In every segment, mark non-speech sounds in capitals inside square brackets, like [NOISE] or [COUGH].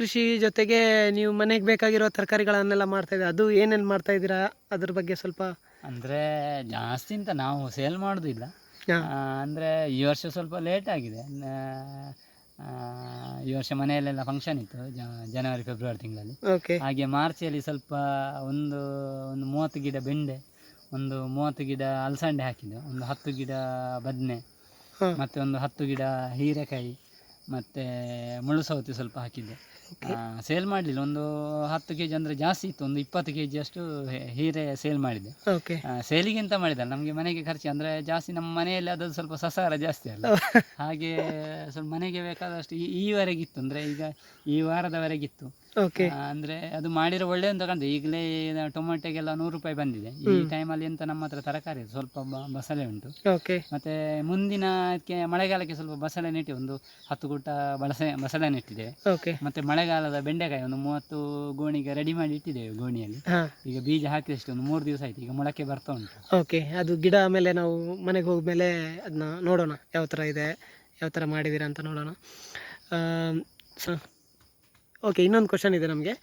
ಕೃಷಿ ಜೊತೆಗೆ ನೀವು ಮನೆಗೆ ಬೇಕಾಗಿರೋ ತರಕಾರಿಗಳನ್ನೆಲ್ಲ ಮಾಡ್ತಾ ಇದ್ದೀರಾ? ಅದು ಏನೇನು ಮಾಡ್ತಾ ಇದ್ದೀರಾ? ಅದ್ರ ಬಗ್ಗೆ ಸ್ವಲ್ಪ ಅಂದರೆ ಜಾಸ್ತಿ ಅಂತ ನಾವು ಸೇಲ್ ಮಾಡೋದಿಲ್ಲ ಅಂದರೆ ಈ ವರ್ಷ ಸ್ವಲ್ಪ ಲೇಟ್ ಆಗಿದೆ. ಈ ವರ್ಷ ಮನೆಯಲ್ಲೆಲ್ಲ ಫಂಕ್ಷನ್ ಇತ್ತು ಜನವರಿ ಫೆಬ್ರವರಿ ತಿಂಗಳಲ್ಲಿ. ಓಕೆ ಹಾಗೆ ಮಾರ್ಚಲ್ಲಿ ಸ್ವಲ್ಪ ಒಂದು ಒಂದು ಮೂವತ್ತು ಗಿಡ ಬೆಂಡೆ ಒಂದು ಮೂವತ್ತು ಗಿಡ ಅಲಸಂಡೆ ಹಾಕಿದ್ದು ಒಂದು ಹತ್ತು ಗಿಡ ಬದನೆ ಮತ್ತೆ ಒಂದು ಹತ್ತು ಗಿಡ ಹೀರೆಕಾಯಿ. ಮತ್ತು ಮುಳ್ಳು ಸೌತೆ ಸ್ವಲ್ಪ ಹಾಕಿದ್ದೆ. ಸೇಲ್ ಮಾಡಲಿಲ್ಲ. ಒಂದು ಹತ್ತು ಕೆ ಜಿ ಅಂದರೆ ಜಾಸ್ತಿ ಇತ್ತು. ಒಂದು ಇಪ್ಪತ್ತು ಕೆ ಜಿಯಷ್ಟು ಹೀರೆ ಸೇಲ್ ಮಾಡಿದೆ ಓಕೆ ಸೇಲಿಗೆ ಎಂತ ಮಾಡಿದಲ್ಲ ನಮಗೆ ಮನೆಗೆ ಖರ್ಚು ಅಂದರೆ ಜಾಸ್ತಿ ನಮ್ಮ ಮನೆಯಲ್ಲಿ ಅದು ಸ್ವಲ್ಪ ಸಸಾರ ಜಾಸ್ತಿ ಅಲ್ಲ. [LAUGHS] ಹಾಗೆ ಸ್ವಲ್ಪ ಮನೆಗೆ ಬೇಕಾದಷ್ಟು ಈ- ಈವರೆಗಿತ್ತು ಅಂದರೆ ಈಗ ಈ ವಾರದವರೆಗಿತ್ತು. ಓಕೆ. ಅಂದ್ರೆ ಅದು ಮಾಡಿರೋ ಒಳ್ಳೆ ಅಂತ ಕಾಣ್ತದೆ ಈಗಲೇ ಟೊಮೆಟೊಗೆಲ್ಲ ನೂರು ರೂಪಾಯಿ ಬಂದಿದೆ. ಈ ಟೈಮಲ್ಲಿ ಎಂತ ನಮ್ಮ ಹತ್ರ ತರಕಾರಿ ಇದೆ, ಸ್ವಲ್ಪ ಬ- ಬಸಳೆ ಉಂಟು. ಓಕೆ. ಮತ್ತೆ ಮುಂದಿನ ಮಳೆಗಾಲಕ್ಕೆ ಸ್ವಲ್ಪ ಬಸಳೆ ನೆಟ್ಟಿ ಒಂದು ಹತ್ತು ಗುಟ್ಟ ಬಸಳೆ ಬಸಳೆ ನೆಟ್ಟಿದೆ. ಓಕೆ. ಮತ್ತೆ ಮಳೆಗಾಲದ ಬೆಂಡೆಕಾಯಿ ಒಂದು ಮೂವತ್ತು ಗೋಣಿಗೆ ರೆಡಿ ಮಾಡಿ ಇಟ್ಟಿದ್ದೇವೆ ಗೋಣಿಯಲ್ಲಿ. ಹಾಂ. ಈಗ ಬೀಜ ಹಾಕಿದಷ್ಟು ಒಂದು ಮೂರು ದಿವಸ ಆಯ್ತು. ಈಗ ಮೊಳಕೆ ಬರ್ತಾ ಉಂಟು. ಓಕೆ. ಅದು ಗಿಡ ಆಮೇಲೆ ನಾವು ಮನೆಗೆ ಹೋಗ್ಮೇಲೆ ಅದನ್ನ ನೋಡೋಣ. ಯಾವ ಥರ ಇದೆ ಯಾವ ಥರ ಮಾಡಿದ್ದೀರಾ ಅಂತ ನೋಡೋಣ. ಓಕೆ ಇನ್ನೊಂದು ಕ್ವಶನ್ ಇದೆ ನಮಗೆ.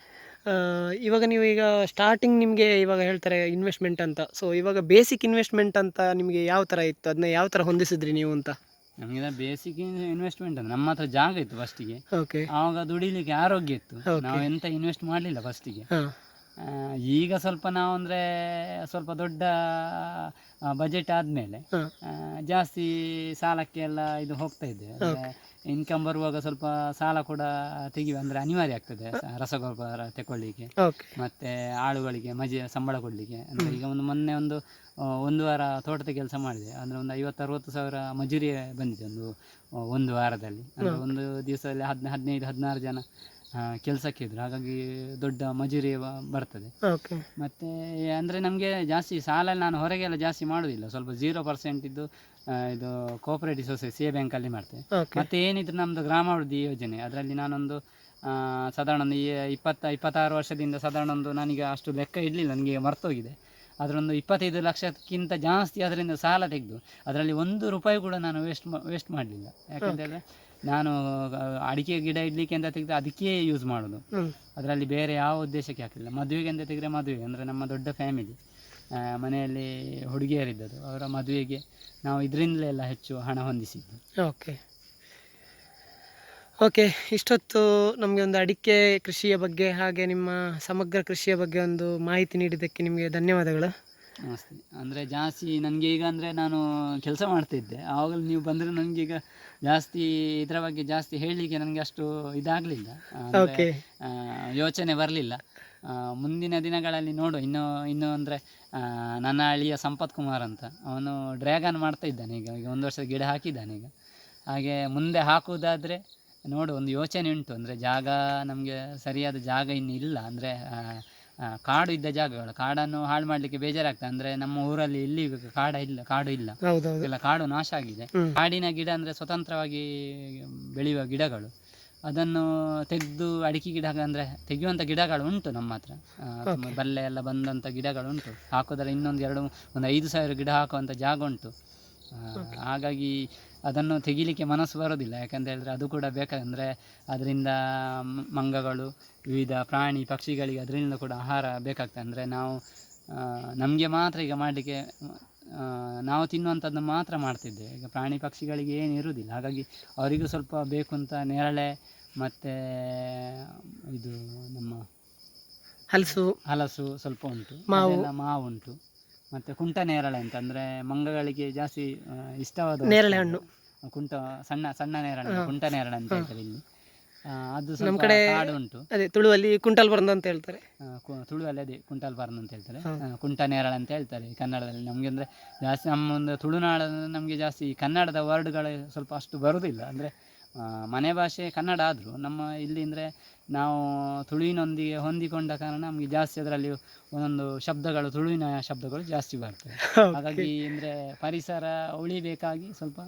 ಇವಾಗ ನೀವು ಈಗ ಸ್ಟಾರ್ಟಿಂಗ್ ನಿಮಗೆ ಇವಾಗ ಹೇಳ್ತಾರೆ ಇನ್ವೆಸ್ಟ್ಮೆಂಟ್ ಅಂತ. ಸೊ ಇವಾಗ ಬೇಸಿಕ್ ಇನ್ವೆಸ್ಟ್ಮೆಂಟ್ ಅಂತ ನಿಮಗೆ ಯಾವ ಥರ ಇತ್ತು? ಅದನ್ನ ಯಾವ ಥರ ಹೊಂದಿಸಿದ್ರಿ ನೀವು ಅಂತ? ನಮಗೆ ಬೇಸಿಕ್ ಇನ್ವೆಸ್ಟ್ಮೆಂಟ್ ಅಂದ್ರೆ ನಮ್ಮ ಹತ್ರ ಜಾಗ ಇತ್ತು ಫಸ್ಟಿಗೆ ಓಕೆ ಆವಾಗ ದುಡಿಲಿಕ್ಕೆ ಆರೋಗ್ಯ ಇತ್ತು. ನಾವು ಎಂತ ಇನ್ವೆಸ್ಟ್ ಮಾಡಲಿಲ್ಲ ಫಸ್ಟಿಗೆ ಈಗ ಸ್ವಲ್ಪ ನಾವು ಅಂದರೆ ಸ್ವಲ್ಪ ದೊಡ್ಡ ಬಜೆಟ್ ಆದಮೇಲೆ ಜಾಸ್ತಿ ಸಾಲಕ್ಕೆ ಎಲ್ಲ ಇದು ಹೋಗ್ತಾ ಇದೆ. ಇನ್ಕಮ್ ಬರುವಾಗ ಸ್ವಲ್ಪ ಸಾಲ ಕೂಡ ತೆಗಿವೆ ಅಂದ್ರೆ ಅನಿವಾರ್ಯ ಆಗ್ತದೆ ರಸಗೊಬ್ಬರ ತಗೊಳ್ಳಿಕ್ಕೆ ಮತ್ತೆ ಆಳುಗಳಿಗೆ ಮಜೆ ಸಂಬಳ ಕೊಡ್ಲಿಕ್ಕೆ. ಅಂದ್ರೆ ಈಗ ಒಂದು ಮೊನ್ನೆ ಒಂದು ಒಂದು ವಾರ ತೋಟದ ಕೆಲಸ ಮಾಡಿದೆ. ಅಂದ್ರೆ ಒಂದು ಐವತ್ತು ಅರವತ್ತು ಸಾವಿರ ಮಜೂರಿ ಬಂದಿದೆ ಒಂದು ಒಂದು ವಾರದಲ್ಲಿ. ಅಂದರೆ ಒಂದು ದಿವಸದಲ್ಲಿ ಹದಿನ ಹದಿನೈದು ಹದಿನಾರು ಜನ ಕೆಲಸಕ್ಕೆ ಇದ್ರು. ಹಾಗಾಗಿ ದೊಡ್ಡ ಮಜೂರಿ ಬರ್ತದೆ. ಓಕೆ ಅಂದ್ರೆ ನಮ್ಗೆ ಜಾಸ್ತಿ ಸಾಲ ನಾನು ಹೊರಗೆಲ್ಲ ಜಾಸ್ತಿ ಮಾಡುದಿಲ್ಲ. ಸ್ವಲ್ಪ ಜೀರೋ ಪರ್ಸೆಂಟ್ ಇದ್ದು ಆ, ಇದು ಕೋಪರೇಟಿವ್ ಸೊಸೈಟಿ ಸಿ ಎ ಬ್ಯಾಂಕಲ್ಲಿ ಮಾಡ್ತೇವೆ ಓಕೆ ಮತ್ತೆ ಏನಿದ್ರು ನಮ್ಮದು ಗ್ರಾಮಾಭಿವೃದ್ಧಿ ಯೋಜನೆ. ಅದರಲ್ಲಿ ನಾನೊಂದು ಆ, ಸಾಧಾರಣ ಒಂದು ಈ- ಇಪ್ಪತ್ತ ಇಪ್ಪತ್ತಾರು ವರ್ಷದಿಂದ ಸಾಧಾರಣ ಒಂದು ನನಗೆ ಅಷ್ಟು ಲೆಕ್ಕ ಇಡಲಿಲ್ಲ ನನಗೆ ಮರ್ತೋಗಿದೆ. ಅದರೊಂದು ಇಪ್ಪತ್ತೈದು ಲಕ್ಷಕ್ಕಿಂತ ಜಾಸ್ತಿ ಅದರಿಂದ ಸಾಲ ತೆಗೆದು ಅದರಲ್ಲಿ ಒಂದು ರೂಪಾಯಿ ಕೂಡ ನಾನು ವೇಸ್ಟ್ ವೇಸ್ಟ್ ಮಾಡಲಿಲ್ಲ. ಯಾಕಂತೇಳಿದ್ರೆ ನಾನು ಅಡಿಕೆ ಗಿಡ ಇಡ್ಲಿಕ್ಕೆ ಅಂತ ತೆಗೆದು ಅದಕ್ಕೆ ಯೂಸ್ ಮಾಡೋದು. ಅದರಲ್ಲಿ ಬೇರೆ ಯಾವ ಉದ್ದೇಶಕ್ಕೆ ಹಾಕಲಿಲ್ಲ ಮದುವೆಗೆ ಅಂತ ತೆಗೆದ್ರೆ ಮದುವೆ ಅಂದರೆ ನಮ್ಮ ದೊಡ್ಡ ಫ್ಯಾಮಿಲಿ ಮನೆಯಲ್ಲಿ ಹುಡುಗಿಯರಿದ್ದದ್ದು. ಅವರ ಮದುವೆಗೆ ನಾವು ಇದರಿಂದಲೇ ಎಲ್ಲ ಹೆಚ್ಚು ಹಣ ಹೊಂದಿಸಿದ್ದು. ಓಕೆ ಓಕೆ ಇಷ್ಟೊತ್ತು ನಮಗೆ ಒಂದು ಅಡಿಕೆ ಕೃಷಿಯ ಬಗ್ಗೆ ಹಾಗೆ ನಿಮ್ಮ ಸಮಗ್ರ ಕೃಷಿಯ ಬಗ್ಗೆ ಒಂದು ಮಾಹಿತಿ ನೀಡಿದ್ದಕ್ಕೆ ನಿಮಗೆ ಧನ್ಯವಾದಗಳು. ನಮಸ್ತೆ. ಅಂದರೆ ಜಾಸ್ತಿ ನನಗೆ ಈಗ ಅಂದರೆ ನಾನು ಕೆಲಸ ಮಾಡ್ತಿದ್ದೆ. ಆವಾಗಲೂ ನೀವು ಬಂದರೆ ನನಗೀಗ ಜಾಸ್ತಿ ಇದರ ಬಗ್ಗೆ ಜಾಸ್ತಿ ಹೇಳಲಿಕ್ಕೆ ನನಗೆ ಅಷ್ಟು ಇದಾಗಲಿಲ್ಲ. ಯೋಚನೆ ಬರಲಿಲ್ಲ. ಮುಂದಿನ ದಿನಗಳಲ್ಲಿ ನೋಡು. ಇನ್ನು ಇನ್ನು ಅಂದರೆ ನನ್ನ ಅಳಿಯ ಸಂಪತ್ ಕುಮಾರ್ ಅಂತ. ಅವನು ಡ್ರ್ಯಾಗನ್ ಮಾಡ್ತಾ ಇದ್ದಾನೆ ಈಗ. ಈಗ ಒಂದು ವರ್ಷದ ಗಿಡ ಹಾಕಿದ್ದಾನೆ ಈಗ. ಹಾಗೆ ಮುಂದೆ ಹಾಕುವುದಾದರೆ ನೋಡು ಒಂದು ಯೋಚನೆ ಉಂಟು. ಅಂದರೆ ಜಾಗ ನಮಗೆ ಸರಿಯಾದ ಜಾಗ ಇನ್ನು ಇಲ್ಲ. ಅಂದರೆ ಕಾಡು ಇದ್ದ ಜಾಗಗಳು ಕಾಡನ್ನು ಹಾಳು ಮಾಡ್ಲಿಕ್ಕೆ ಬೇಜಾರಾಗ್ತದೆ. ಅಂದ್ರೆ ನಮ್ಮ ಊರಲ್ಲಿ ಇಲ್ಲಿ ಕಾಡ ಇಲ್ಲ ಕಾಡು ಇಲ್ಲ. ಎಲ್ಲ ಕಾಡು ನಾಶ ಆಗಿದೆ. ಕಾಡಿನ ಗಿಡ ಅಂದ್ರೆ ಸ್ವತಂತ್ರವಾಗಿ ಬೆಳೆಯುವ ಗಿಡಗಳು. ಅದನ್ನು ತೆಗೆದು ಅಡಿಕೆ ಗಿಡ ಅಂದ್ರೆ ತೆಗೆಯುವಂತ ಗಿಡಗಳು ಉಂಟು ನಮ್ಮ ಹತ್ರ. ಬಲ್ಲೆ ಎಲ್ಲ ಬಂದಂತ ಗಿಡಗಳು ಉಂಟು. ಹಾಕೋದ್ರೆ ಇನ್ನೊಂದು ಎರಡು ಒಂದು ಐದು ಸಾವಿರ ಗಿಡ ಹಾಕುವಂತ ಜಾಗ ಉಂಟು. ಹಾಗಾಗಿ ಅದನ್ನು ತೆಗಿಲಿಕ್ಕೆ ಮನಸ್ಸು ಬರೋದಿಲ್ಲ. ಯಾಕಂತ ಹೇಳಿದ್ರೆ ಅದು ಕೂಡ ಬೇಕಂದ್ರೆ ಅದರಿಂದ ಮಂಗಗಳು ವಿವಿಧ ಪ್ರಾಣಿ ಪಕ್ಷಿಗಳಿಗೆ ಅದರಿಂದ ಕೂಡ ಆಹಾರ ಬೇಕಾಗ್ತದೆ. ಅಂದರೆ ನಾವು ನಮಗೆ ಮಾತ್ರ ಈಗ ಮಾಡಲಿಕ್ಕೆ ನಾವು ತಿನ್ನುವಂಥದ್ದು ಮಾತ್ರ ಮಾಡ್ತಿದ್ದೆ ಈಗ ಪ್ರಾಣಿ ಪಕ್ಷಿಗಳಿಗೆ ಏನು ಇರುವುದಿಲ್ಲ. ಹಾಗಾಗಿ ಅವರಿಗೂ ಸ್ವಲ್ಪ ಬೇಕು ಅಂತ ನೇರಳೆ ಮತ್ತು ಇದು ನಮ್ಮ ಹಲಸು. ಹಲಸು ಸ್ವಲ್ಪ ಉಂಟು. ಮಾವು ಉಂಟು. ಮತ್ತು ಕುಂಟ ನೇರಳೆ ಅಂತ ಅಂದ್ರೆ ಮಂಗಗಳಿಗೆ ಜಾಸ್ತಿ ಇಷ್ಟವಾದ ನೇರಳೆ ಹಣ್ಣು. ಕುಂಟ ಸಣ್ಣ ಸಣ್ಣ ನೇರಳೆ ಕುಂಟ ನೇರಳೆ ಅಂತ ಹೇಳ್ತಾರೆ ಇಲ್ಲಿ. ಅದು ನಮ್ಮ ಕಡೆ ಕಾಡು ಉಂಟು. ಅದೇ ತುಳುವಲ್ಲಿ ಕುಂಟಲ್ ಬರಂದ ಅಂತ ಹೇಳ್ತಾರೆ. ತುಳುವಲ್ಲಿ ಅದೇ ಕುಂಟಲ್ ಬರ್ನ ಅಂತ ಹೇಳ್ತಾರೆ. ಕುಂಟ ನೇರಳೆ ಅಂತ ಹೇಳ್ತಾರೆ ಕನ್ನಡದಲ್ಲಿ. ನಮಗೆ ಅಂದ್ರೆ ಜಾಸ್ತಿ ನಮ್ಮ ಒಂದು ತುಳುನಾಡ ನಮಗೆ ಜಾಸ್ತಿ ಕನ್ನಡದ ವರ್ಡ್ಗಳು ಸ್ವಲ್ಪ ಅಷ್ಟು ಬರುದಿಲ್ಲ. ಅಂದರೆ ಮನೆ ಭಾಷೆ ಕನ್ನಡ ಆದರೂ ನಮ್ಮ ಇಲ್ಲಿ ಅಂದರೆ ನಾವು ತುಳುವಿನೊಂದಿಗೆ ಹೊಂದಿಕೊಂಡ ಕಾರಣ ನಮಗೆ ಜಾಸ್ತಿ ಅದರಲ್ಲಿ ಒಂದೊಂದು ಶಬ್ದಗಳು ತುಳುವಿನ ಶಬ್ದಗಳು ಜಾಸ್ತಿ ಬರ್ತವೆ. ಹಾಗಾಗಿ ಅಂದರೆ ಪರಿಸರ ಉಳಿಬೇಕಾಗಿ ಸ್ವಲ್ಪ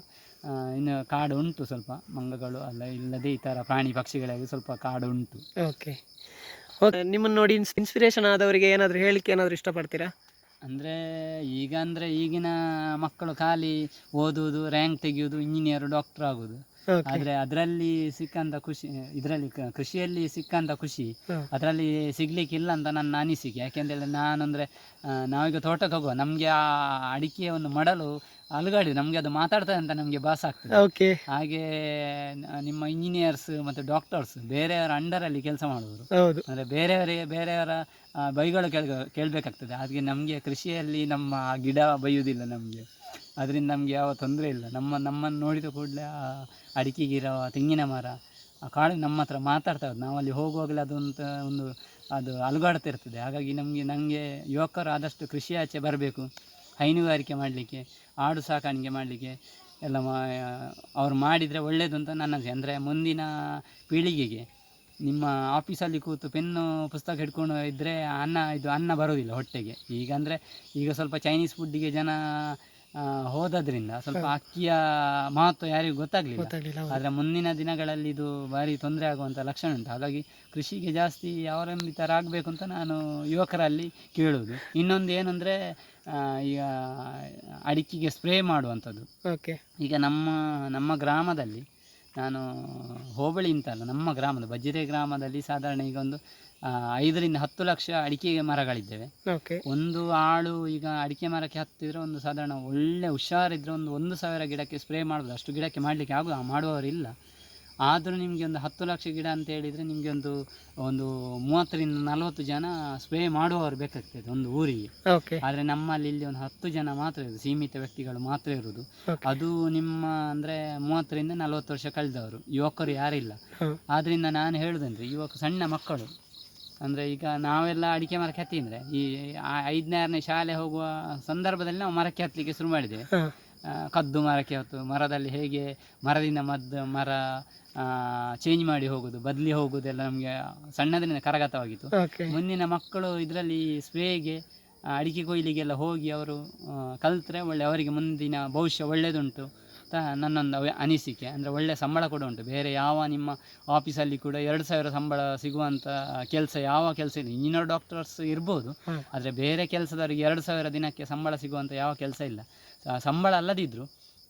ಇನ್ನು ಕಾಡು ಉಂಟು ಸ್ವಲ್ಪ. ಮಂಗಗಳು ಅಲ್ಲ ಇಲ್ಲದೆ ಈ ಥರ ಪ್ರಾಣಿ ಪಕ್ಷಿಗಳಾಗಿ ಸ್ವಲ್ಪ ಕಾಡು ಉಂಟು. ಓಕೆ ನಿಮ್ಮನ್ನು ನೋಡಿ ಇನ್ಸ್ ಇನ್ಸ್ಪಿರೇಷನ್ ಆದವರಿಗೆ ಏನಾದರೂ ಹೇಳಿಕ್ಕೆ ಏನಾದರೂ ಇಷ್ಟಪಡ್ತೀರಾ? ಅಂದರೆ ಈಗ ಅಂದರೆ ಈಗಿನ ಮಕ್ಕಳು ಖಾಲಿ ಓದುವುದು ರ್ಯಾಂಕ್ ತೆಗೆಯೋದು ಇಂಜಿನಿಯರು ಡಾಕ್ಟ್ರ್ ಆಗೋದು ಆದ್ರೆ ಅದರಲ್ಲಿ ಸಿಕ್ಕಂತ ಖುಷಿ ಇದರಲ್ಲಿ ಕೃಷಿಯಲ್ಲಿ ಸಿಕ್ಕಂತ ಖುಷಿ ಅದ್ರಲ್ಲಿ ಸಿಗ್ಲಿಕ್ಕೆ ಇಲ್ಲ ಅಂತ ನನ್ನ ಅನಿಸಿಕೆ. ಯಾಕೆಂದ್ರೆ ನಾನಂದ್ರೆ ನಾವೀಗ ತೋಟಕ್ಕೆ ಹೋಗುವ ನಮ್ಗೆ ಆ ಅಡಿಕೆ ಒಂದು ಮಡಲು ಅಲುಗಾಡಿ ನಮ್ಗೆ ಅದು ಮಾತಾಡ್ತದೆ ಅಂತ ನಮ್ಗೆ ಭಾಸ ಆಗ್ತದೆ. ಓಕೆ ಹಾಗೆ ನಿಮ್ಮ ಇಂಜಿನಿಯರ್ಸ್ ಮತ್ತೆ ಡಾಕ್ಟರ್ಸ್ ಬೇರೆಯವರ ಅಂಡರಲ್ಲಿ ಕೆಲಸ ಮಾಡುವರು. ಅಂದ್ರೆ ಬೇರೆಯವರಿಗೆ ಬೇರೆಯವರ ಬೈಗಳು ಕೇಳ ಕೇಳ್ಬೇಕಾಗ್ತದೆ. ಹಾಗೆ ನಮ್ಗೆ ಕೃಷಿಯಲ್ಲಿ ನಮ್ಮ ಗಿಡ ಬೈಯುವುದಿಲ್ಲ ನಮಗೆ. ಅದರಿಂದ ನಮಗೆ ಯಾವ ತೊಂದರೆ ಇಲ್ಲ. ನಮ್ಮ, ನಮ್ಮನ್ನು ನೋಡಿದ ಕೂಡಲೇ ಆ ಅಡಿಕೆ ಗಿಡ ತೆಂಗಿನ ಮರ, ಆ ಕಾಡು ನಮ್ಮ ಹತ್ರ ಮಾತಾಡ್ತಾ ನಾವು ಅಲ್ಲಿ ಹೋಗುವಾಗಲೇ ಅದೊಂದು ಒಂದು, ಅದು ಅಲುಗಾಡ್ತಿರ್ತದೆ ಹಾಗಾಗಿ ನಮಗೆ ನನಗೆ ಯುವಕರು ಆದಷ್ಟು ಕೃಷಿ ಆಚೆ ಬರಬೇಕು. ಹೈನುಗಾರಿಕೆ ಮಾಡಲಿಕ್ಕೆ, ಆಡು ಸಾಕಾಣಿಕೆ ಮಾಡಲಿಕ್ಕೆ ಎಲ್ಲ ಮಾ, ಅವ್ರು ಮಾಡಿದರೆ ಒಳ್ಳೆಯದು ಅಂತ ನನ್ನ ಅಂದರೆ ಮುಂದಿನ ಪೀಳಿಗೆಗೆ ನಿಮ್ಮ ಆಫೀಸಲ್ಲಿ ಕೂತು ಪೆನ್ನು, ಪುಸ್ತಕ ಹಿಡ್ಕೊಂಡು ಇದ್ದರೆ ಅನ್ನ, ಇದು ಅನ್ನ ಬರೋದಿಲ್ಲ ಹೊಟ್ಟೆಗೆ. ಈಗ ಅಂದರೆ, ಈಗ ಸ್ವಲ್ಪ ಚೈನೀಸ್ ಫುಡ್ಡಿಗೆ ಜನ ಹೋದದ್ರಿಂದ ಸ್ವಲ್ಪ ಅಕ್ಕಿಯ ಮಹತ್ವ ಯಾರಿಗೂ ಗೊತ್ತಾಗ್ಲಿಲ್ಲ. ಆದ್ರೆ ಮುಂದಿನ ದಿನಗಳಲ್ಲಿ ಇದು ಭಾರಿ ತೊಂದರೆ ಆಗುವಂತ ಲಕ್ಷಣ ಉಂಟು. ಹಾಗಾಗಿ ಕೃಷಿಗೆ ಜಾಸ್ತಿ ಅವಲಂಬಿತರಾಗಬೇಕು ಅಂತ ನಾನು ಯುವಕರಲ್ಲಿ ಕೇಳುವುದು. ಇನ್ನೊಂದು ಏನಂದ್ರೆ ಈಗ ಅಡಿಕೆಗೆ ಸ್ಪ್ರೇ ಮಾಡುವಂಥದ್ದು. ಈಗ ನಮ್ಮ ನಮ್ಮ ಗ್ರಾಮದಲ್ಲಿ ನಾನು ಹೋಬಳಿ ಅಂತ ಅಲ್ಲ ನಮ್ಮ ಗ್ರಾಮದ ಬಜ್ಜಿರೆ ಗ್ರಾಮದಲ್ಲಿ ಸಾಧಾರಣ ಈಗ ಒಂದು ಐದರಿಂದ ಹತ್ತು ಲಕ್ಷ ಅಡಿಕೆ ಮರಗಳಿದ್ದೇವೆ. ಒಂದು ಆಳು ಈಗ ಅಡಿಕೆ ಮರಕ್ಕೆ ಹತ್ತಿದ್ರೆ ಒಂದು ಸಾಧಾರಣ ಒಳ್ಳೆ ಹುಷಾರಿದ್ರೆ ಒಂದು ಒಂದು ಸಾವಿರ ಗಿಡಕ್ಕೆ ಸ್ಪ್ರೇ ಮಾಡೋದು. ಅಷ್ಟು ಗಿಡಕ್ಕೆ ಮಾಡಲಿಕ್ಕೆ ಆಗೋದು ಮಾಡುವವರಿಲ್ಲ. ಆದರೂ ನಿಮಗೆ ಒಂದು ಹತ್ತು ಲಕ್ಷ ಗಿಡ ಅಂತ ಹೇಳಿದರೆ ನಿಮಗೆ ಒಂದು ಒಂದು ಮೂವತ್ತರಿಂದ ನಲವತ್ತು ಜನ ಸ್ಪ್ರೇ ಮಾಡುವವರು ಬೇಕಾಗ್ತದೆ ಒಂದು ಊರಿಗೆ. ಓಕೆ ಆದರೆ ನಮ್ಮಲ್ಲಿ ಇಲ್ಲಿ ಒಂದು ಹತ್ತು ಜನ ಮಾತ್ರ ಇರೋದು ಸೀಮಿತ ವ್ಯಕ್ತಿಗಳು ಮಾತ್ರ ಇರೋದು. ಅದು ನಿಮ್ಮ ಅಂದರೆ ಮೂವತ್ತರಿಂದ ನಲವತ್ತು ವರ್ಷ ಕಳೆದವರು ಯುವಕರು ಯಾರಿಲ್ಲ ಆದ್ದರಿಂದ ನಾನು ಹೇಳುದಂದ್ರೆ ಯುವಕ ಸಣ್ಣ ಮಕ್ಕಳು ಅಂದರೆ ಈಗ ನಾವೆಲ್ಲ ಅಡಿಕೆ ಮರಕ್ಕೆ ಹತ್ತಿದ್ರೆ ಈ ಐದನೇ ಆರನೇ ಶಾಲೆ ಹೋಗುವ ಸಂದರ್ಭದಲ್ಲಿ ನಾವು ಮರಕ್ಕೆ ಹತ್ತಲಿಕ್ಕೆ ಶುರು ಮಾಡಿದ್ದೇವೆ. ಕದ್ದು ಮರಕ್ಕೆ ಹೊತ್ತು ಮರದಲ್ಲಿ ಹೇಗೆ ಮರದಿಂದ ಮದ್ದು ಮರ ಚೇಂಜ್ ಮಾಡಿ ಹೋಗುದು ಬದಲಿ ಹೋಗುದೆಲ್ಲ ನಮಗೆ ಸಣ್ಣದರಿಂದ ಕರಗತವಾಗಿತ್ತು. ಮುಂದಿನ ಮಕ್ಕಳು ಇದರಲ್ಲಿ ಸ್ಪ್ರೇಗೆ ಅಡಿಕೆ ಕೊಯ್ಲಿಗೆಲ್ಲ ಹೋಗಿ ಅವರು ಕಲ್ತ್ರೆ ಒಳ್ಳೆ ಅವರಿಗೆ ಮುಂದಿನ ಭವಿಷ್ಯ ಒಳ್ಳೆಯದುಂಟು ಅಂತ ನನ್ನೊಂದು ಅನಿಸಿಕೆ. ಅಂದರೆ ಒಳ್ಳೆ ಸಂಬಳ ಕೂಡ ಉಂಟು. ಬೇರೆ ಯಾವ ನಿಮ್ಮ ಆಫೀಸಲ್ಲಿ ಕೂಡ ಎರಡು ಸಾವಿರ ಸಂಬಳ ಸಿಗುವಂಥ ಕೆಲಸ ಯಾವ ಕೆಲಸ ಇಲ್ಲ. ಇಂಜಿನಿಯರ್ ಡಾಕ್ಟರ್ಸ್ ಇರ್ಬೋದು. ಆದರೆ ಬೇರೆ ಕೆಲಸದವರಿಗೆ ಎರಡು ಸಾವಿರ ದಿನಕ್ಕೆ ಸಂಬಳ ಸಿಗುವಂಥ ಯಾವ ಕೆಲಸ ಇಲ್ಲ. ಸಂಬಳ ಅಲ್ಲದಿದ್ದರೂ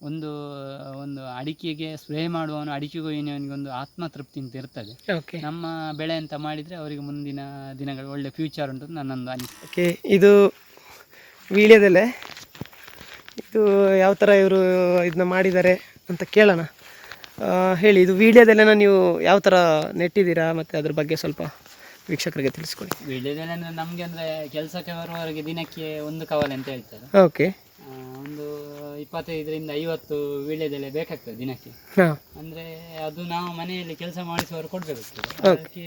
ಒಂದು ಒಂದು ಅಡಿಕೆಗೆ ಸ್ಪ್ರೇ ಮಾಡುವವನು ಅಡಿಕೆಗೂ ಒಂದು ಆತ್ಮತೃಪ್ತಿ ಅಂತ ಇರ್ತದೆ. ನಮ್ಮ ಬೆಳೆ ಅಂತ ಮಾಡಿದರೆ ಅವರಿಗೆ ಮುಂದಿನ ದಿನಗಳು ಒಳ್ಳೆ ಫ್ಯೂಚರ್ ಉಂಟು ನನ್ನೊಂದು ಅನಿಸಿಕೆ. ಇದು ವೀಳ್ಯದೆಲೆ. ಇದು ಯಾವ ಥರ ಇವರು ಇದನ್ನ ಮಾಡಿದ್ದಾರೆ ಅಂತ ಕೇಳೋಣ. ಹೇಳಿ ಇದು ವೀಡಿಯೋದಲ್ಲೇನ ನೀವು ಯಾವ ಥರ ನೆಟ್ಟಿದ್ದೀರಾ ಮತ್ತು ಅದ್ರ ಬಗ್ಗೆ ಸ್ವಲ್ಪ ವೀಕ್ಷಕರಿಗೆ ತಿಳಿಸ್ಕೊಡಿ. ವೀಡಿಯೋದಲ್ಲಿ ಅಂದರೆ ನಮಗೆ ಅಂದರೆ ಕೆಲಸಕ್ಕೆ ಬರುವವರೆಗೆ ದಿನಕ್ಕೆ ಒಂದು ಕವಲೆ ಅಂತ ಹೇಳ್ತಾರೆ. ಓಕೆ. ಆ, ಒಂದು ಇಪ್ಪತ್ತೈದರಿಂದ ಐವತ್ತು ವೀಳ್ಯದೆಲೆ ಬೇಕಾಗ್ತದೆ ದಿನಕ್ಕೆ. ಹಾಂ. ಅಂದರೆ ಅದು ನಾವು ಮನೆಯಲ್ಲಿ ಕೆಲಸ ಮಾಡಿಸುವವರು ಕೊಡಬೇಕಾಗ್ತದೆ. ಅದಕ್ಕೆ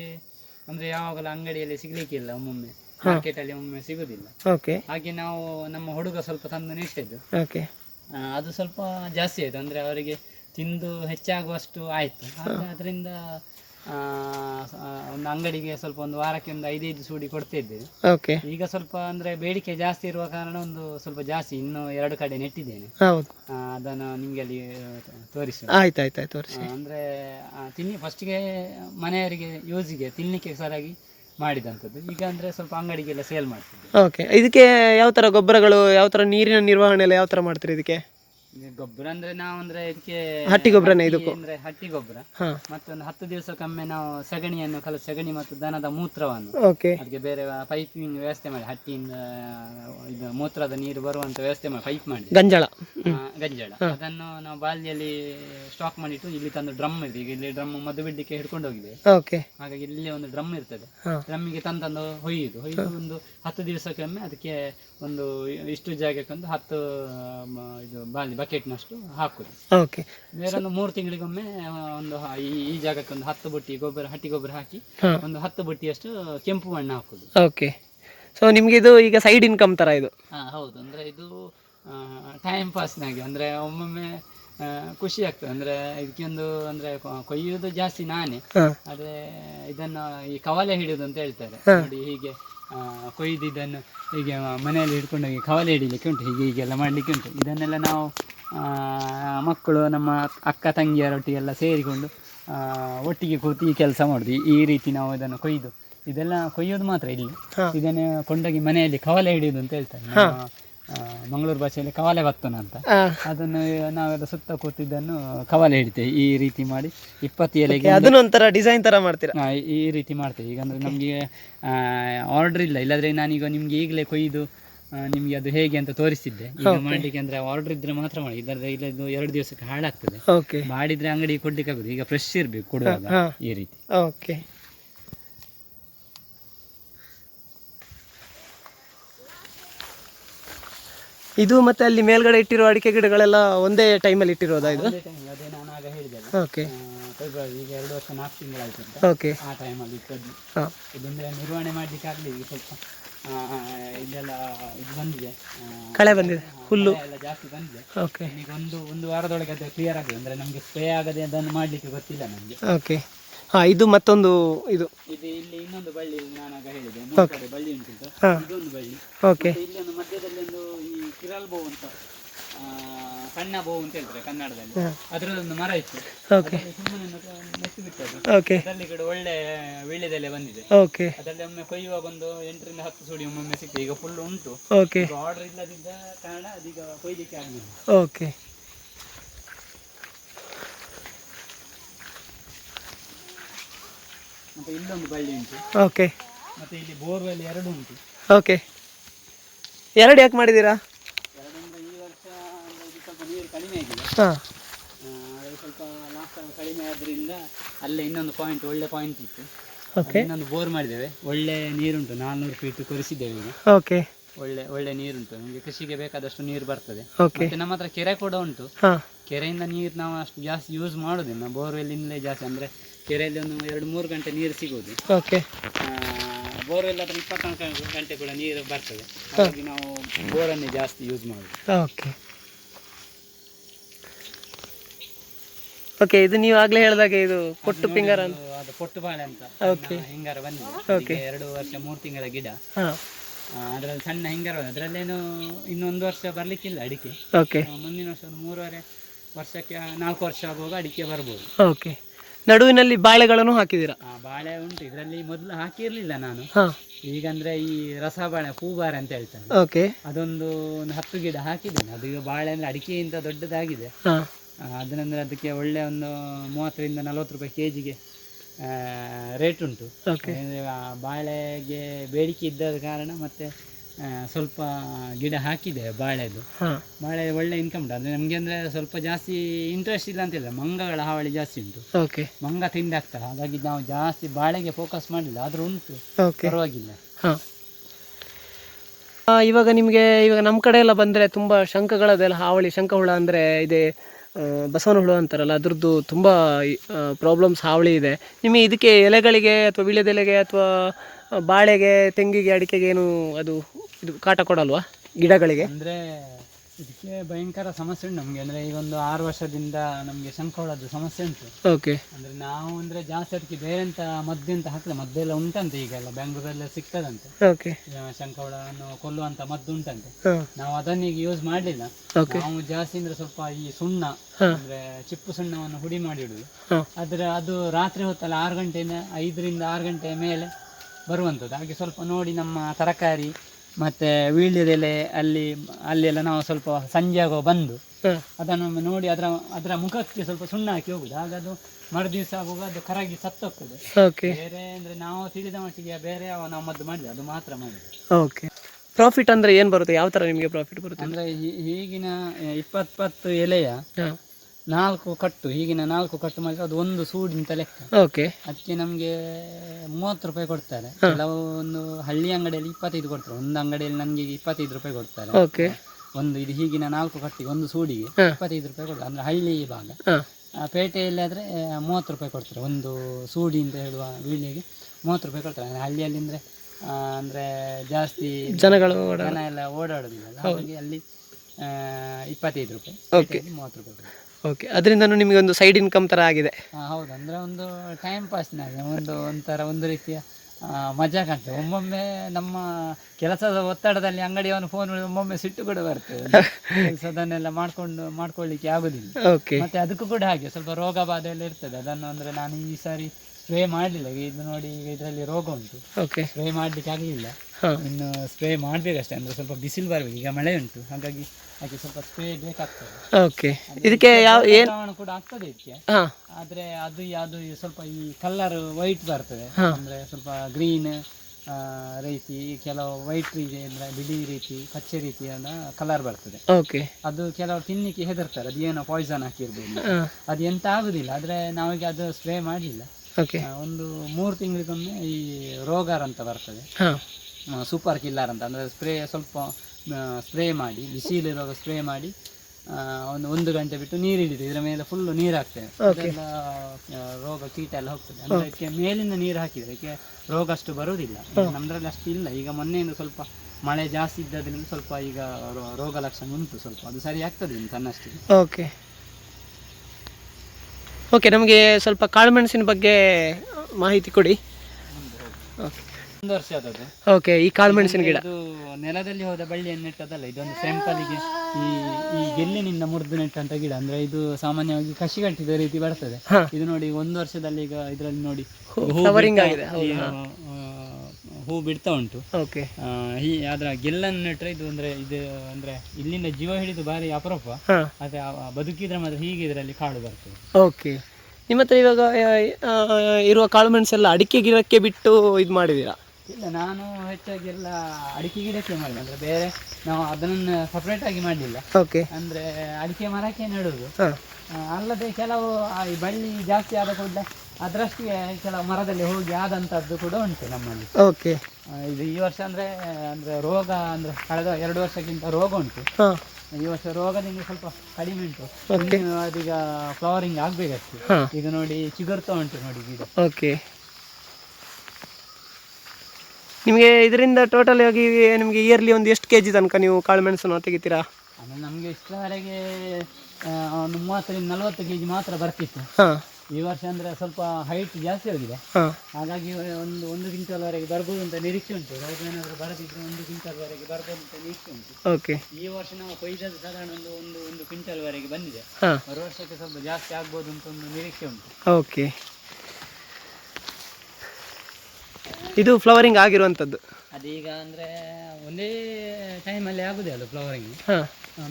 ಅಂದರೆ ಯಾವಾಗಲೂ ಅಂಗಡಿಯಲ್ಲಿ ಸಿಗಲಿಕ್ಕಿಲ್ಲ ಒಮ್ಮೊಮ್ಮೆ. ಮಾರ್ಕೆಟಲ್ಲಿ ಅಲ್ಲಿ ಒಮ್ಮೆ ಓಕೆ ಹಾಗೆ ನಾವು ನಮ್ಮ ಹುಡುಗ ಸ್ವಲ್ಪ ತಂದು ನೆಟ್ಟಿದ್ದು ಓಕೆ ಆ, ಅದು ಸ್ವಲ್ಪ ಜಾಸ್ತಿ ಆಯ್ತು. ಅಂದ್ರೆ ಅವರಿಗೆ ತಿಂದು ಹೆಚ್ಚಾಗುವಷ್ಟು ಆಯ್ತು. ಅದರಿಂದ ಒಂದು ಅಂಗಡಿಗೆ ಸ್ವಲ್ಪ ಒಂದು ವಾರಕ್ಕೆ ಒಂದು ಐದೈದು ಸೂಡಿ ಕೊಡ್ತಿದ್ದೇವೆ ಓಕೆ ಈಗ ಸ್ವಲ್ಪ ಅಂದ್ರೆ ಬೇಡಿಕೆ ಜಾಸ್ತಿ ಇರುವ ಕಾರಣ ಒಂದು ಸ್ವಲ್ಪ ಜಾಸ್ತಿ ಇನ್ನು ಎರಡು ಕಡೆ ನೆಟ್ಟಿದ್ದೇನೆ. ಹೌದು. ಆ, ಅದನ್ನು ನಿಮ್ಗೆ ಅಲ್ಲಿ ತೋರಿಸಿ ಆಯ್ತು ಆಯ್ತು ಆಯ್ತು ತೋರಿಸಿ. ಅಂದರೆ ತಿನ್ನಿ ಫಸ್ಟ್ಗೆ ಮನೆಯವರಿಗೆ ಯೂಸಿಗೆ ತಿನ್ನಲಿಕ್ಕೆ ಸರಿಯಾಗಿ ಮಾಡಿದಂಥದ್ದು. ಈಗ ಅಂದರೆ ಸ್ವಲ್ಪ ಅಂಗಡಿಗೆಲ್ಲ ಸೇಲ್ ಮಾಡ್ತಿದ್ದೆ ಓಕೆ ಇದಕ್ಕೆ ಯಾವ ಥರ ಗೊಬ್ಬರಗಳು, ಯಾವ ಥರ ನೀರಿನ ನಿರ್ವಹಣೆ ಎಲ್ಲ ಯಾವ ಥರ ಮಾಡ್ತೀರಿ ಇದಕ್ಕೆ? ಗೊಬ್ಬರ ಅಂದ್ರೆ ನಾವು ಅಂದ್ರೆ ಇದಕ್ಕೆ ಹಟ್ಟಿ ಗೊಬ್ಬರನೇ ಇದಕ್ಕೂ? ಅಂದರೆ ಹಟ್ಟಿ ಗೊಬ್ಬರ. ಹಾಂ. ಮತ್ತೊಂದು ಹತ್ತು ದಿವಸಕ್ಕೊಮ್ಮೆ ನಾವು ಸಗಣಿಯನ್ನು ಕಲ ಸಗಣಿ ಮತ್ತು ದನದ ಮೂತ್ರವನ್ನು. ಓಕೆ. ಅದಕ್ಕೆ ಬೇರೆ ಪೈಪಿಂಗ್ ವ್ಯವಸ್ಥೆ ಮಾಡಿ ಹಟ್ಟಿಯಿಂದ ಇದು ಮೂತ್ರದ ನೀರು ಬರುವಂತ ವ್ಯವಸ್ಥೆ ಮಾಡಿ ಪೈಪ್ ಮಾಡಿ. ಗಂಜಳ. ಆ, ಗಂಜಳ. ಅದನ್ನು ನಾವು ಬಾಲ್ಯಲ್ಲಿ ಸ್ಟಾಕ್ ಮಾಡಿಟ್ಟು ಇಲ್ಲಿ ತಂದು ಡ್ರಮ್ ಇದೆ. ಈಗ ಇಲ್ಲಿ ಡ್ರಮ್ ಮದ್ದು ಬಿಡ್ಲಿಕ್ಕೆ ಹಿಡ್ಕೊಂಡು ಹೋಗಿದೆ. ಓಕೆ. ಹಾಗಾಗಿ ಇಲ್ಲಿ ಒಂದು ಡ್ರಮ್ ಇರ್ತದೆ. ಹಾಂ. ಡ್ರಮ್ಮಿಗೆ ತಂದು ಹೊಯ್ಯುದು. ಹೊಯ್ದು ಒಂದು ಹತ್ತು ದಿವಸಕ್ಕೊಮ್ಮೆ ಅದಕ್ಕೆ ಒಂದು ಇಷ್ಟು ಜಾಗಕ್ಕೊಂದು ಹತ್ತು ಮ, ಇದು ಬಾಲಿ ಬಕೆಟ್ನಷ್ಟು ಹಾಕುದು. ಓಕೆ. ಬೇರೆ ಒಂದು ಮೂರು ತಿಂಗಳಿಗೊಮ್ಮೆ ಒಂದು ಹ- ಈ ಈ ಜಾಗಕ್ಕೆ ಒಂದು ಹತ್ತು ಬುಟ್ಟಿ ಗೊಬ್ಬರ ಹಟ್ಟಿ ಗೊಬ್ಬರ ಹಾಕಿ ಹಾಂ. ಒಂದು ಹತ್ತು ಬುಟ್ಟಿಯಷ್ಟು ಕೆಂಪು ಮಣ್ಣು ಹಾಕುದು. ಓಕೆ. ಸೊ ನಿಮಗೆ ಇದು ಈಗ ಸೈಡ್ ಇನ್ಕಮ್ ತರ ಇದು? ಹಾ ಹೌದು. ಅಂದ್ರೆ ಇದು ಟೈಮ್ ಪಾಸ್ನಾಗೆ ಅಂದ್ರೆ ಒಮ್ಮೊಮ್ಮೆ ಆ, ಖುಷಿ ಆಗ್ತದೆ. ಅಂದ್ರೆ ಇದಕ್ಕೊಂದು ಅಂದ್ರೆ ಕೊ- ಕೊಯ್ಯುವುದು ಜಾಸ್ತಿ ನಾನೇ. ಹಾಂ. ಆದ್ರೆ ಇದನ್ನ ಈ ಕವಲೆ ಹಿಡಿಯೋದು ಅಂತ ಹೇಳ್ತಾರೆ. ನೋಡಿ ಹೀಗೆ. ಕೊಯ್ದು ಇದನ್ನು ಹೀಗೆ ಮನೆಯಲ್ಲಿ ಹಿಡ್ಕೊಂಡೋಗಿ ಕವಲೆ ಹಿಡಿಲಿಕ್ಕೆ ಉಂಟು. ಹೀಗೆ ಹೀಗೆಲ್ಲ ಮಾಡಲಿಕ್ಕೆ ಉಂಟು. ಇದನ್ನೆಲ್ಲ ನಾವು ಮಕ್ಕಳು ನಮ್ಮ ಅಕ್ಕ ತಂಗಿಯರೊಟ್ಟಿಗೆಲ್ಲ ಸೇರಿಕೊಂಡು ಒಟ್ಟಿಗೆ ಕೂತು ಈ ಕೆಲಸ ಮಾಡುದು. ಈ- ರೀತಿ ನಾವು ಇದನ್ನು ಕೊಯ್ದು ಇದೆಲ್ಲ ಕೊಯ್ಯೋದು ಮಾತ್ರ ಇಲ್ಲಿ. ಇದನ್ನು ಕೊಂಡೋಗಿ ಮನೆಯಲ್ಲಿ ಕವಲೆ ಹಿಡಿಯೋದು ಅಂತ ಹೇಳ್ತಾರೆ. ಮಂಗಳೂರು ಭಾಷೆಯಲ್ಲಿ ಕವಾಲೆ ಬತ್ತನ ಅಂತ. ಅದನ್ನು ನಾವೆಲ್ಲ ಸುತ್ತ ಕೂತಿದ್ದನ್ನು ಕವಾಲೆ ಹಿಡಿತೇವೆ ಈ ರೀತಿ ಮಾಡಿ ಇಪ್ಪತ್ತು ಎಲೆಗೆ ಅದನ್ನೊಂಥರ ಡಿಸೈನ್ ತರ ಮಾಡ್ತೀರಾ? ಈ- ರೀತಿ ಮಾಡ್ತೇವೆ. ಈಗ ಅಂದರೆ ನಮಗೆ ಆರ್ಡರ್ ಇಲ್ಲ. ಇಲ್ಲಾದ್ರೆ ನಾನೀಗ ನಿಮಗೆ ಈಗಲೇ ಕೊಯ್ದು ನಿಮಗೆ ಅದು ಹೇಗೆ ಅಂತ ತೋರಿಸಿದ್ದೆ ಈಗ ಮಾಡಲಿಕ್ಕೆ ಅಂದರೆ ಆರ್ಡರ್ ಇದ್ದರೆ ಮಾತ್ರ ಮಾಡಿ. ಇಲ್ಲದ್ರೆ ಇಲ್ಲದು ಎರಡು ದಿವಸಕ್ಕೆ ಹಾಳಾಗ್ತದೆ. ಮಾಡಿದ್ರೆ ಅಂಗಡಿ ಕೊಡ್ಲಿಕ್ಕೆ ಆಗುದು ಈಗ ಫ್ರೆಶ್ ಇರಬೇಕು ಕೊಡುವಾಗ ಈ ರೀತಿ. ಓಕೆ ಇದು ಮತ್ತೆ ಅಲ್ಲಿ ಮೇಲ್ಗಡೆ ಇಟ್ಟಿರೋ ಅಡಿಕೆ ಗಿಡಗಳೆಲ್ಲ ಒಂದೇ ಟೈಮಲ್ಲಿ ಇಟ್ಟಿರೋದಾ ಇದು? ಅದೇ time, ಅದೇ ನಾನು ಆಗ ಹೇಳಿದೆ ಓಕೆ ಫೆಬ್ರವರಿ ಈಗ ಎರಡು ವರ್ಷ ನಾಲ್ಕು ತಿಂಗಳಾಯ್ತು ಅಂತ. ಓಕೆ ಆ ಟೈಮಲ್ಲಿ ಇಟ್ಟದ್ದು ಹಾಂ. ಇದೊಂದು ನಿರ್ವಹಣೆ ಮಾಡ್ಲಿಕ್ಕೆ ಆಗಲಿ ಸ್ವಲ್ಪ ಆ, ಆ, ಇದೆಲ್ಲ ಇದು ಬಂದಿದೆ. ಆ, ಕಳೆ ಬಂದಿದೆ ಹುಲ್ಲು. ಮಳೆ ಎಲ್ಲ ಜಾಸ್ತಿ ಬಂದಿದೆ. ಓಕೆ ಈಗ ಒಂದು ಒಂದು ವಾರದೊಳಗೆ ಅದು ಕ್ಲಿಯರ್ ಆಗಿದೆ ಅಂದ್ರೆ ನಮಗೆ ಸ್ಪ್ರೇ ಆಗದೆ ಅದನ್ನು ಮಾಡ್ಲಿಕ್ಕೆ ಗೊತ್ತಿಲ್ಲ ನಮಗೆ. ಓಕೆ ಹಾಂ ಇದು ಮತ್ತೊಂದು ಇದು. ಇದು ಇಲ್ಲಿ ಇನ್ನೊಂದು ಬಳ್ಳಿ ನಾನಾಗ ಹೇಳಿದೆ. ಮೂರು ಕಡೆ ಬಳ್ಳಿ ಉಂಟು ಹಾಂ. ಇದೊಂದು ಬಳ್ಳಿ. ಓಕೆ ಮತ್ತೆ ಇಲ್ಲಿ ಒಂದು ಮಧ್ಯದಲ್ಲಿ ಒಂದು ಈ ಕಿರಲ್ ಬೋವ್ ಅಂತ ಆ, ಸಣ್ಣ ಬೋವ್ ಅಂತ ಹೇಳ್ತಾರೆ ಕನ್ನಡದಲ್ಲಿ. ಹಾಂ. ಅದರಲ್ಲೊಂದು ಮರ ಇತ್ತು. ಓಕೆ ಅದರಲ್ಲಿ ಸುಮ್ಮನೆ ನೆಟ್ಟು ಬಿಟ್ಟದ್ದು. ಓಕೆ ಅದರಲ್ಲಿ ಕೂಡ ಒಳ್ಳೆ ವೀಳ್ಯದೆಲೆ ಬಂದಿದೆ. ಓಕೆ ಅದರಲ್ಲಿ ಒಮ್ಮೆ ಕೊಯ್ಯುವಾಗ ಒಂದು ಎಂಟರಿಂದ ಹತ್ತು ಸುಡಿ ಒಮ್ಮೊಮ್ಮೆ ಸಿಗ್ತದೆ. ಈಗ ಫುಲ್ ಉಂಟು. ಓಕೆ ಆರ್ಡರ್ ಇಲ್ಲದಿದ್ದ ಕಾರಣ ಅದೀಗ ಕೊಯ್ಲಿಕ್ಕೆ ಆಗಲಿಲ್ಲ. ಓಕೆ ಮತ್ತೆ ಇಲ್ಲೊಂದು ಬಳ್ಳಿ ಉಂಟು. ಓಕೆ. ಮತ್ತೆ ಇಲ್ಲಿ ಬೋರ್ವೆಲ್ ಎರಡು ಉಂಟು. ಓಕೆ. ಎರಡು ಯಾಕೆ ಮಾಡಿದ್ದೀರಾ? ಎರಡು ಅಂದ್ರೆ ಈ ವರ್ಷ ಅಂದ್ರೆ ಇದು ಸ್ವಲ್ಪ ನೀರು ಕಡಿಮೆ ಆಗಿದೆ. ಹಾಂ. ಸ್ವಲ್ಪ ಲಾಸ್ಟ್ ಕಡಿಮೆ ಆದ್ರಿಂದ ಅಲ್ಲೇ ಇನ್ನೊಂದು ಪಾಯಿಂಟ್ ಒಳ್ಳೆ ಪಾಯಿಂಟ್ ಇತ್ತು. ಓಕೆ. ಇನ್ನೊಂದು ಬೋರ್ ಮಾಡಿದ್ದೇವೆ. ಒಳ್ಳೆ ನೀರುಂಟು ನಾಲ್ನೂರು ಫೀಟ್ ಕೊರೆಸಿದ್ದೇವೆ ಈಗ. ಓಕೆ. ಒಳ್ಳೆ ಒಳ್ಳೆ ನೀರುಂಟು. ನಮಗೆ ಕೃಷಿಗೆ ಬೇಕಾದಷ್ಟು ನೀರು ಬರ್ತದೆ. ಓಕೆ. ಮತ್ತೆ ನಮ್ಮ ಹತ್ರ ಕೆರೆ ಕೂಡ ಉಂಟು. ಕೆರೆಯಿಂದ ನೀರು ನಾವು ಅಷ್ಟು ಜಾಸ್ತಿ ಯೂಸ್ ಮಾಡೋದಿಲ್ಲ. ಬೋರ್ವೆಲ್ಲಿಂದಲೇ ಜಾಸ್ತಿ ಅಂದರೆ ಕೆರೆಯಲ್ಲಿ ಒಂದು ಎರಡು ಮೂರು ಗಂಟೆ ನೀರು ಸಿಗೋದು ಓಕೆ ಬೋರ್ವೆಲ್ ಹತ್ರ ಇಪ್ಪತ್ನಾಲ್ಕು ಗಂಟೆ ಕೂಡ ನೀರು ಬರ್ತದೆ. ಹಾಗಾಗಿ ನಾವು ಬೋರನ್ನೇ ಜಾಸ್ತಿ ಯೂಸ್ ಮಾಡೋದು ಓಕೆ ಓಕೆ ಇದು ನೀವು ಆಗ್ಲೇ ಹೇಳಿದಾಗೆ ಇದು ಪೊಟ್ಟು ಪಿಂಗರ್ ಅಂತ. ಅದು- ಪೊಟ್ಟು ಬಾಳೆ ಅಂತ. ಓಕೆ ಹಿಂಗಾರ ಬಂದಿದೆ. ಓಕೆ ಎರಡು ವರ್ಷ ಮೂರು ತಿಂಗಳ ಗಿಡ. ಅದ್ರಲ್ಲಿ ಸಣ್ಣ ಹಿಂಗಾರ ಅದರಲ್ಲೇನು ಇನ್ನೊಂದು ವರ್ಷ ಬರ್ಲಿಕ್ಕಿಲ್ಲ ಅಡಿಕೆ. ಓಕೆ ಮುಂದಿನ ವರ್ಷ ಒಂದು ಮೂರುವರೆ ವರ್ಷಕ್ಕೆ ನಾಲ್ಕು ವರ್ಷ ಆಗುವಾಗ ಅಡಿಕೆ ಬರ್ಬೋದು. ಓಕೆ ನಡುವಿನಲ್ಲಿ ಬಾಳೆಗಳನ್ನು ಹಾಕಿದ್ದೀರಾ? ಆ, ಬಾಳೆ ಉಂಟು. ಇದರಲ್ಲಿ ಮೊದಲು ಹಾಕಿರ್ಲಿಲ್ಲ ನಾನು. ಹಾಂ. ಈಗಂದ್ರೆ ಈ ರಸಬಾಳೆ ಹೂಬಾರೆ ಅಂತ ಹೇಳ್ತಾರೆ. ಓಕೆ. ಅದೊಂದು ಒಂದು ಹತ್ತು ಗಿಡ ಹಾಕಿದ್ದೇನೆ. ಅದು ಈಗ ಬಾಳೆ ಅಂದ್ರೆ ಅಡಿಕೆಯಿಂದ ದೊಡ್ಡದಾಗಿದೆ. ಹಾಂ. ಆ, ಅದನಂದ್ರೆ ಅದಕ್ಕೆ ಒಳ್ಳೆ ಒಂದು ಮೂವತ್ತರಿಂದ ನಲವತ್ತು ರೂಪಾಯಿ ಕೆ ಜಿಗೆ ರೇಟ್ ಉಂಟು. ಓಕೆ. ಅಂದ್ರೆ ಆ ಬಾಳೆಗೆ ಬೇಡಿಕೆ ಇದ್ದ ಕಾರಣ ಮತ್ತೆ ಸ್ವಲ್ಪ ಗಿಡ ಹಾಕಿದೆ ಬಾಳೆದು. ಹಾಂ. ಬಾಳೆ ಒಳ್ಳೆ ಇನ್ಕಮ್ ಉಂಟು. ಅಂದ್ರೆ ನಮ್ಗೆ ಅಂದ್ರೆ ಸ್ವಲ್ಪ ಜಾಸ್ತಿ ಇಂಟ್ರೆಸ್ಟ್ ಇಲ್ಲ ಅಂತಿಲ್ಲ. ಮಂಗಗಳ ಹಾವಳಿ ಜಾಸ್ತಿ ಉಂಟು. ಓಕೆ ಮಂಗ ತಿಂದಾಗ್ತದೆ ಹಾಗಾಗಿ ನಾವು ಜಾಸ್ತಿ ಬಾಳೆಗೆ ಫೋಕಸ್ ಮಾಡಿಲ್ಲ. ಆದ್ರೂ ಉಂಟು. ಪರವಾಗಿಲ್ಲ. ಹಾಂ. ಇವಾಗ ನಿಮಗೆ ಇವಾಗ ನಮ್ಮ ಕಡೆ ಎಲ್ಲ ಬಂದ್ರೆ ತುಂಬಾ ಶಂಖಗಳದೆಲ್ಲ ಹಾವಳಿ ಶಂಕ ಹುಳ ಅಂದ್ರೆ ಇದೆ ಬಸವನ ಹುಳು ಅಂತಾರಲ್ಲ ಅದ್ರದ್ದು ತುಂಬಾ ಪ್ರಾಬ್ಲಮ್ಸ್ ಹಾವಳಿ ಇದೆ. ನಿಮಗೆ ಇದಕ್ಕೆ ಎಲೆಗಳಿಗೆ ಅಥವಾ ವೀಳ್ಯದೆಲೆಗೆ ಅಥವಾ ಬಾಳೆಗೆ ತೆಂಗಿಗೆ ಅಡಿಕೆಗೆ ಏನು ಅದು ಇದು ಕಾಟ ಕೊಡಲ್ವಾ? ಗಿಡಗಳಿಗೆ? ಅಂದರೆ ಇದಕ್ಕೆ ಭಯಂಕರ ಸಮಸ್ಯೆ ಉಂಟು ನಮಗೆ. ಅಂದರೆ ಈಗ ಒಂದು ಆರು ವರ್ಷದಿಂದ ನಮಗೆ ಶಂಕೋಳದ ಸಮಸ್ಯೆ ಉಂಟು. ಓಕೆ. ಅಂದರೆ ನಾವು ಅಂದರೆ ಜಾಸ್ತಿ ಅದಕ್ಕೆ ಬೇರೆ ಅಂತ ಮದ್ದು ಅಂತ ಹಾಕಿದ್ರೆ ಮದ್ದೆಲ್ಲ ಉಂಟಂತೆ ಈಗೆಲ್ಲ. ಬೆಂಗಳೂರಲ್ಲ ಸಿಗ್ತದಂತೆ. ಓಕೆ. ಆ, ಶಂಖಹುಳವನ್ನು ಕೊಲ್ಲುವಂಥ ಮದ್ದು ಉಂಟಂತೆ. ನಾವು ಅದನ್ನ ಈಗ ಯೂಸ್ ಮಾಡಲಿಲ್ಲ. ಓಕೆ. ನಾವು ಜಾಸ್ತಿ ಅಂದ್ರೆ ಸ್ವಲ್ಪ ಈ ಸುಣ್ಣ ಅಂದ್ರೆ ಚಿಪ್ಪು ಸುಣ್ಣವನ್ನು ಹುಡಿ ಮಾಡಿಡುದು. ಹಾಂ. ಅದರ ಅದು ರಾತ್ರಿ ಹೊತ್ತಲ್ಲ ಆರು ಗಂಟೆಯಿಂದ ಐದರಿಂದ ಆರು ಗಂಟೆಯ ಮೇಲೆ ಬರುವಂಥದ್ದು. ಹಾಗೆ ಸ್ವಲ್ಪ ನೋಡಿ ನಮ್ಮ ತರಕಾರಿ ಮತ್ತು ವೀಳ್ಯದೆಲೆ ಅಲ್ಲಿ ಅಲ್ಲಿ ಎಲ್ಲ ನಾವು ಸ್ವಲ್ಪ ಸಂಜೆ ಆಗುವ ಬಂದು ಅದನ್ನು ನೋಡಿ ಅದರ ಅದರ ಮುಖಕ್ಕೆ ಸ್ವಲ್ಪ ಸುಣ್ಣ ಹಾಕಿ ಹೋಗುದು. ಆಗ ಅದು ಮರು ದಿವಸ ಆಗುವಾಗ ಅದು ಕರಗಿ ಸತ್ತೋಗ್ತದೆ. ಬೇರೆ ಅಂದ್ರೆ ನಾವು ತಿಳಿದ ಮಟ್ಟಿಗೆ ಬೇರೆ ನಾವು ಮದ್ದು ಮಾಡಿದ್ವಿ ಅದು ಮಾತ್ರ ಮಾಡಿದೆ. ಓಕೆ ಪ್ರಾಫಿಟ್ ಅಂದ್ರೆ ಏನ್ ಬರುತ್ತೆ? ಯಾವ ತರ ನಿಮಗೆ ಪ್ರಾಫಿಟ್ ಬರುತ್ತೆ? ಅಂದ್ರೆ ಈಗಿನ ಇಪ್ಪತ್ತು ಎಲೆಯ ನಾಲ್ಕು ಕಟ್ಟು ಈಗಿನ ನಾಲ್ಕು ಕಟ್ಟು ಮಾಡಿದ್ರೆ ಅದು ಒಂದು ಸೂಡಿಂತ ಲೆಕ್ಕ. ಓಕೆ. ಅದಕ್ಕೆ ನಮಗೆ ಮೂವತ್ತು ರೂಪಾಯಿ ಕೊಡ್ತಾರೆ. ಒಂದು ಹಳ್ಳಿ ಅಂಗಡಿಯಲ್ಲಿ ಇಪ್ಪತ್ತೈದು ಕೊಡ್ತಾರೆ. ಒಂದು ಅಂಗಡಿಯಲ್ಲಿ ನಮಗೆ ಇಪ್ಪತ್ತೈದು ರೂಪಾಯಿ ಕೊಡ್ತಾರೆ. ಓಕೆ. ಒಂದು ಇದು ಹೀಗಿನ ನಾಲ್ಕು ಕಟ್ಟಿಗೆ ಒಂದು ಸೂಡಿಗೆ. ಇಪ್ಪತ್ತೈದು ರೂಪಾಯಿ ಕೊಡ್ತಾರೆ. ಅಂದ್ರೆ ಹಳ್ಳಿ ಭಾಗ. ಪೇಟೆಯಲ್ಲಿ ಆದರೆ ಮೂವತ್ತು ರೂಪಾಯಿ ಕೊಡ್ತಾರೆ. ಒಂದು ಸೂಡಿ ಅಂತ ಹೇಳುವ ವೀಳಿಗೆ ಮೂವತ್ತು ರೂಪಾಯಿ ಕೊಡ್ತಾರೆ. ಅಂದರೆ ಹಳ್ಳಿಯಲ್ಲಿ ಅಂದರೆ ಅಂದರೆ ಜಾಸ್ತಿ ಜನಗಳು ಜನ ಎಲ್ಲ ಓಡಾಡೋದಿಲ್ಲ. ಹಾಗಾಗಿ ಅಲ್ಲಿ ಇಪ್ಪತ್ತೈದು ರೂಪಾಯಿ. ಓಕೆ ಮೂವತ್ತು ರೂಪಾಯಿ ಓಕೆ ಅದರಿಂದ ನಿಮಗೆ ಒಂದು ಸೈಡ್ ಇನ್ಕಮ್ ಥರ ಆಗಿದೆ. ಹೌದು. ಅಂದರೆ ಒಂದು ಟೈಮ್ ಪಾಸ್ನಾಗೆ ಒಂದು ಒಂಥರ ಒಂದು ರೀತಿಯ ಮಜಾ ಕಾಣ್ತದೆ. ಒಮ್ಮೊಮ್ಮೆ ನಮ್ಮ ಕೆಲಸದ ಒತ್ತಡದಲ್ಲಿ ಅಂಗಡಿಯವನು ಫೋನ್ ಮಾಡಿ ಒಮ್ಮೊಮ್ಮೆ ಸಿಟ್ಟು ಕೂಡ ಬರ್ತದೆ. [LAUGHS] ಅದನ್ನೆಲ್ಲ ಮಾಡ್ಕೊಂಡು ಮಾಡ್ಕೊಳ್ಳಿಕ್ಕೆ ಆಗೋದಿಲ್ಲ. ಓಕೆ ಮತ್ತೆ ಅದಕ್ಕೂ ಕೂಡ ಹಾಗೆ ಸ್ವಲ್ಪ ರೋಗ ಬಾಧೆ ಎಲ್ಲ ಇರ್ತದೆ. ಅದನ್ನು ಅಂದರೆ ನಾನು ಈ ಸಾರಿ ಸ್ಪ್ರೇ ಮಾಡಲಿಲ್ಲ. ಇದು ನೋಡಿ ಈಗ ಇದರಲ್ಲಿ ರೋಗ ಉಂಟು. ಓಕೆ ಸ್ಪ್ರೇ ಮಾಡಲಿಕ್ಕೆ ಆಗಲಿಲ್ಲ. ಇನ್ನು ಸ್ಪ್ರೇ ಮಾಡಬೇಕಷ್ಟೇ. ಅಂದರೆ ಸ್ವಲ್ಪ ಬಿಸಿಲು ಬರಬೇಕು. ಈಗ ಮಳೆ ಉಂಟು. ಹಾಗಾಗಿ ಅದಕ್ಕೆ ಸ್ವಲ್ಪ ಸ್ಪ್ರೇ ಬೇಕಾಗ್ತದೆ. ಓಕೆ ಇದಕ್ಕೆ ಯಾವ ಏನು ವಾತಾವರಣ ಕೂಡ ಆಗ್ತದೆ ಇದಕ್ಕೆ. ಹಾಂ. ಆದ್ರೆ ಅದು ಯಾವುದು ಸ್ವಲ್ಪ ಈ ಕಲರ್ ವೈಟ್ ಬರ್ತದೆ. ಅಂದ್ರೆ ಸ್ವಲ್ಪ ಗ್ರೀನ್ ರೀತಿ ಕೆಲವು ವೈಟ್ ರೀತಿ ಅಂದ್ರೆ ಬಿಳಿ ರೀತಿ ಪಚ್ಚೆ ರೀತಿಯ ಕಲರ್ ಬರ್ತದೆ. ಓಕೆ ಅದು ಕೆಲವರು ತಿನ್ನಲಿಕ್ಕೆ ಹೆದರ್ತಾರೆ. ಅದು ಏನೋ ಪಾಯ್ಸನ್ ಹಾಕಿರ್ಬೋದು. ಅದು ಎಂತ ಆಗುದಿಲ್ಲ. ಆದ್ರೆ ನಾವೀಗ ಅದು ಸ್ಪ್ರೇ ಮಾಡಲಿಲ್ಲ ಓಕೆ ಒಂದು ಮೂರು ತಿಂಗಳಿಗೊಮ್ಮೆ ಈ ರೋಗರ್ ಅಂತ ಬರ್ತದೆ. ಹಾಂ. ಸೂಪರ್ ಕಿಲ್ಲರ್ ಅಂತ. ಅಂದ್ರೆ ಸ್ಪ್ರೇ ಸ್ವಲ್ಪ ಸ್ಪ್ರೇ ಮಾಡಿ ಬಿಸಿಲಿರುವಾಗ ಸ್ಪ್ರೇ ಮಾಡಿ ಒಂದು ಒಂದು ಗಂಟೆ ಬಿಟ್ಟು ನೀರು ಹಿಡಿದು ಇದರ ಮೇಲೆ ಫುಲ್ ನೀರು ಹಾಕ್ತೇವೆ. ಅದೆಲ್ಲ, ರೋಗ ಕೀಟ ಎಲ್ಲ ಹೋಗ್ತದೆ. ಅಂದರೆ ಇದಕ್ಕೆ ಮೇಲಿಂದ ನೀರು ಹಾಕಿದ್ರೆ ಅದಕ್ಕೆ ರೋಗ ಅಷ್ಟು ಬರುವುದಿಲ್ಲ ನಮ್ದ್ರಲ್ಲಿ ಅಷ್ಟು ಇಲ್ಲ. ಈಗ ಮೊನ್ನೆಯಿಂದ ಸ್ವಲ್ಪ ಮಳೆ ಜಾಸ್ತಿ ಇದ್ದದ್ರಿಂದ ಸ್ವಲ್ಪ ಈಗ ರೋಗ ಲಕ್ಷಣ ಉಂಟು ಸ್ವಲ್ಪ. ಅದು ಸರಿ ಆಗ್ತದೆ ಇನ್ನು ತನ್ನಷ್ಟಿಗೆ ಓಕೆ ಓಕೆ ನಮಗೆ ಸ್ವಲ್ಪ ಕಾಳುಮೆಣಸಿನ ಬಗ್ಗೆ ಮಾಹಿತಿ ಕೊಡಿ. ಓಕೆ ಒಂದು ವರ್ಷ ಆದದ್ದು ಓಕೆ ಈ ಕಾಳುಮೆಣಸಿನ ಗಿಡ. ಇದು ನೆಲದಲ್ಲಿ ಹೋದ ಬಳ್ಳಿಯನ್ನು ನೆಟ್ಟದಲ್ಲ ಇದೊಂದು ಸ್ಯಾಂಪಲ್ಗೆ ಈ ಈ ಗೆಲ್ಲಿನಿಂದ ಮುರಿದು ನೆಟ್ಟಂತ ಗಿಡ ಅಂದ್ರೆ ಇದು ಸಾಮಾನ್ಯವಾಗಿ ಕಸಿ ಕಟ್ಟಿದ ರೀತಿ ಬರ್ತದೆ. ಇದು ನೋಡಿ ಒಂದು ವರ್ಷದಲ್ಲಿ ಈಗ ಇದರಲ್ಲಿ ನೋಡಿ ಹೂ- ಬಿಡ್ತಾ- ಆಗಿದೆ, ಹೌದು, ಆ, ಹೂ ಬಿಡ್ತಾ ಉಂಟು. ಓಕೆ ಆ, ಈ ಅದರ ಗೆಲ್ಲನ್ನು ನೆಟ್ಟರೆ ಇದು ಅಂದ್ರೆ ಇದು ಅಂದ್ರೆ ಇಲ್ಲಿಂದ ಜೀವ ಹಿಡಿದು ಬಾರಿ ಅಪರೂಪ. ಹಾಂ. ಅದೇ ಆ ಬದುಕಿದ್ರೆ ಮಾತ್ರ ಹೀಗೆ ಇದರಲ್ಲಿ ಕಾಳು ಬರ್ತದೆ. ಓಕೆ ನಿಮ್ಮ ಹತ್ರ ಇವಾಗ ಆ, ಆ, ಇರುವ ಕಾಳುಮೆಣಸೆಲ್ಲ ಅಡಿಕೆ ಗಿಡಕ್ಕೆ ಬಿಟ್ಟು ಇದು ಮಾಡಿದ್ದೀರಾ? ಇಲ್ಲ ನಾನು ಹೆಚ್ಚಾಗಿ ಎಲ್ಲ ಅಡಿಕೆ ಗಿಡಕ್ಕೆ ಮಾಡಿದೆ ಅಂದ್ರೆ ಬೇರೆ ನಾವು ಅದನ್ನ ಸಪ್ರೇಟ್ ಆಗಿ ಮಾಡಲಿಲ್ಲ. ಓಕೆ ಅಂದ್ರೆ ಅಡಿಕೆ ಮರಕ್ಕೆ ನೆಡುವುದು ಅಲ್ಲದೆ ಕೆಲವು ಆ ಈ ಬಳ್ಳಿ ಜಾಸ್ತಿ ಆದ ಕೂಡಲೇ ಅದರಷ್ಟಿಗೆ ಕೆಲವು ಮರದಲ್ಲಿ ಹೋಗಿ ಆದಂತದ್ದು ಕೂಡ ಉಂಟು ನಮ್ಮಲ್ಲಿ. ಓಕೆ ಇದು ಈ ವರ್ಷ ಅಂದ್ರೆ ಅಂದ್ರೆ ರೋಗ ಅಂದ್ರೆ ಕಳೆದ ಎರಡು ವರ್ಷಕ್ಕಿಂತ ರೋಗ ಉಂಟು. ಈ ವರ್ಷ ರೋಗದಿಂದ ಸ್ವಲ್ಪ ಕಡಿಮೆ ಉಂಟು. ಅದೀಗ ಫ್ಲವರಿಂಗ್ ಆಗ್ಬೇಕಷ್ಟೇ. ಈಗ ನೋಡಿ ಚಿಗುರ್ತಾ ಉಂಟು ನೋಡಿ ಈಗ ಓಕೆ ನಿಮಗೆ ಇದರಿಂದ ಟೋಟಲ್ ಆಗಿ ನಿಮಗೆ ಇಯರ್ಲಿ ಒಂದು ಎಷ್ಟು ಕೆ ಜಿ ತನಕ ನೀವು ಕಾಳುಮೆಣಸನ್ನು ತೆಗಿತೀರಾ? ಅಂದ್ರೆ ನಮಗೆ ಇಷ್ಟರವರೆಗೆ ಆ, ಒಂದು ಮೂವತ್ತರಿಂದ ನಲವತ್ತು ಕೆ ಜಿ ಮಾತ್ರ ಬರ್ತಿತ್ತು. ಹಾಂ. ಈ ವರ್ಷ ಅಂದ್ರೆ ಸ್ವಲ್ಪ ಹೈಟ್ ಜಾಸ್ತಿ ಆಗಿದೆ ಹಾಂ. ಹಾಗಾಗಿ ಒಂದು ಒಂದು ಕ್ವಿಂಟಲ್ವರೆಗೆ ಬರ್ಬೋದು ಅಂತ ನಿರೀಕ್ಷೆ ಉಂಟು. ರೈತ ಏನಾದರೂ ಬರದಿದ್ರೆ ಒಂದು ಕ್ವಿಂಟಲ್ವರೆಗೆ ಬರ್ಬೋದು ಅಂತ ನಿರೀಕ್ಷೆ ಉಂಟು. ಓಕೆ ಈ ವರ್ಷ ನಾವು ಕೊಯ್ದದ್ದು ಸಾಧಾರಣ ಒಂದು ಒಂದು ಒಂದು ಕ್ವಿಂಟಲ್ವರೆಗೆ ಬಂದಿದೆ. ಹಾಂ. ಬರುವ ವರ್ಷಕ್ಕೆ ಸ್ವಲ್ಪ ಜಾಸ್ತಿ ಆಗ್ಬೋದು ಅಂತ ಒಂದು ನಿರೀಕ್ಷೆ ಉಂಟು. ಓಕೆ ಇದು ಫ್ಲವರಿಂಗ್ ಆಗಿರುವಂತದ್ದು. ಅದೀಗ ಅಂದ್ರೆ ಒಂದೇ ಟೈಮಲ್ಲಿ ಆಗುದೇ ಅದು ಫ್ಲವರಿಂಗ್ ಹಾಂ.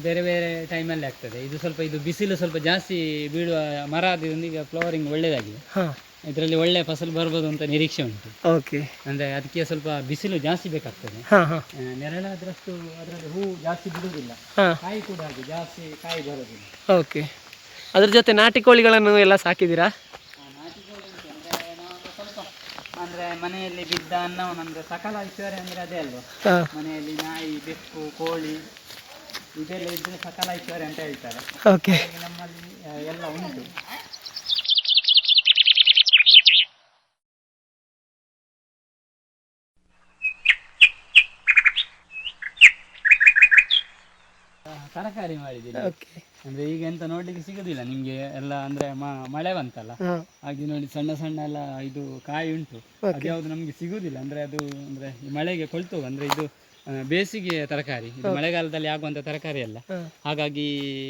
ಬೇರೆ ಬೇರೆ ಟೈಮಲ್ಲಿ ಆಗ್ತದೆ. ಇದು ಸ್ವಲ್ಪ ಇದು ಬಿಸಿಲು ಸ್ವಲ್ಪ ಜಾಸ್ತಿ ಬೀಳುವ ಮರ ಆದ್ದರಿಂದ ಈಗ ಫ್ಲವರಿಂಗ್ ಒಳ್ಳೆಯದಾಗಿದೆ ಹಾಂ. ಇದರಲ್ಲಿ ಒಳ್ಳೆ ಫಸಲು ಬರ್ಬೋದು ಅಂತ ನಿರೀಕ್ಷೆ ಉಂಟು. ಓಕೆ ಅಂದರೆ ಅದಕ್ಕೆ ಸ್ವಲ್ಪ ಬಿಸಿಲು ಜಾಸ್ತಿ ಬೇಕಾಗ್ತದೆ. ಆ, ನೆರಳಾದ್ರಷ್ಟು ಅದರಲ್ಲಿ ಹೂ ಜಾಸ್ತಿ ಬಿಡುವುದಿಲ್ಲ. ಕಾಯಿ ಕೂಡ ಹಾಗೆ ಜಾಸ್ತಿ ಕಾಯಿ ಬರೋದಿಲ್ಲ ಓಕೆ ಅದ್ರ ಜೊತೆ ನಾಟಿ ಕೋಳಿಗಳನ್ನು ಎಲ್ಲ ಸಾಕಿದ್ದೀರಾ ಆ, ನಾಟಿ ಕೋಳಿ ಉಂಟು ಅಂದರೆ ನಾವು ಸ್ವಲ್ಪ ಅಂದರೆ ಮನೆಯಲ್ಲಿ ಬಿದ್ದ ಅನ್ನವನ್ನು ಅಂದರೆ ಸಕಲ ಐಶ್ವರ್ಯ ಅಂದ್ರೆ ಅದೇ ಅಲ್ವಾ? ಮನೆಯಲ್ಲಿ ನಾಯಿ ಬೆಕ್ಕು ಕೋಳಿ ಇದೆಲ್ಲ ಇದ್ರೆ ಸಕಲ ಐಶ್ವರ್ಯ ಅಂತ ಹೇಳ್ತಾರೆ. ಓಕೆ ನಮ್ಮಲ್ಲಿ ಎಲ್ಲ ಉಂಟು. ತರಕಾರಿ ಮಾಡಿದ್ದೀನಿ ಓಕೆ ಅಂದ್ರೆ ಈಗ ಎಂತ ನೋಡ್ಲಿಕ್ಕೆ ಸಿಗುದಿಲ್ಲ ನಿಮ್ಗೆ ಎಲ್ಲ ಅಂದ್ರೆ ಮ- ಮಳೆ ಬಂತಲ್ಲ? ಹಾಗೆ ನೋಡಿ ಸಣ್ಣ ಸಣ್ಣ ಎಲ್ಲ ಇದು ಕಾಯಿ ಉಂಟು. ಯಾವ್ದು ನಮ್ಗೆ ಸಿಗುದಿಲ್ಲ. ಅಂದ್ರೆ ಅದು ಅಂದ್ರೆ ಈ ಮಳೆಗೆ ಕೊಳ್ತು ಅಂದ್ರೆ ಇದು ಆ, ಬೇಸಿಗೆ ತರಕಾರಿ. ಇದು ಮಳೆಗಾಲದಲ್ಲಿ ಆಗುವಂತ ತರಕಾರಿ ಅಲ್ಲ. ಹಾಗಾಗಿ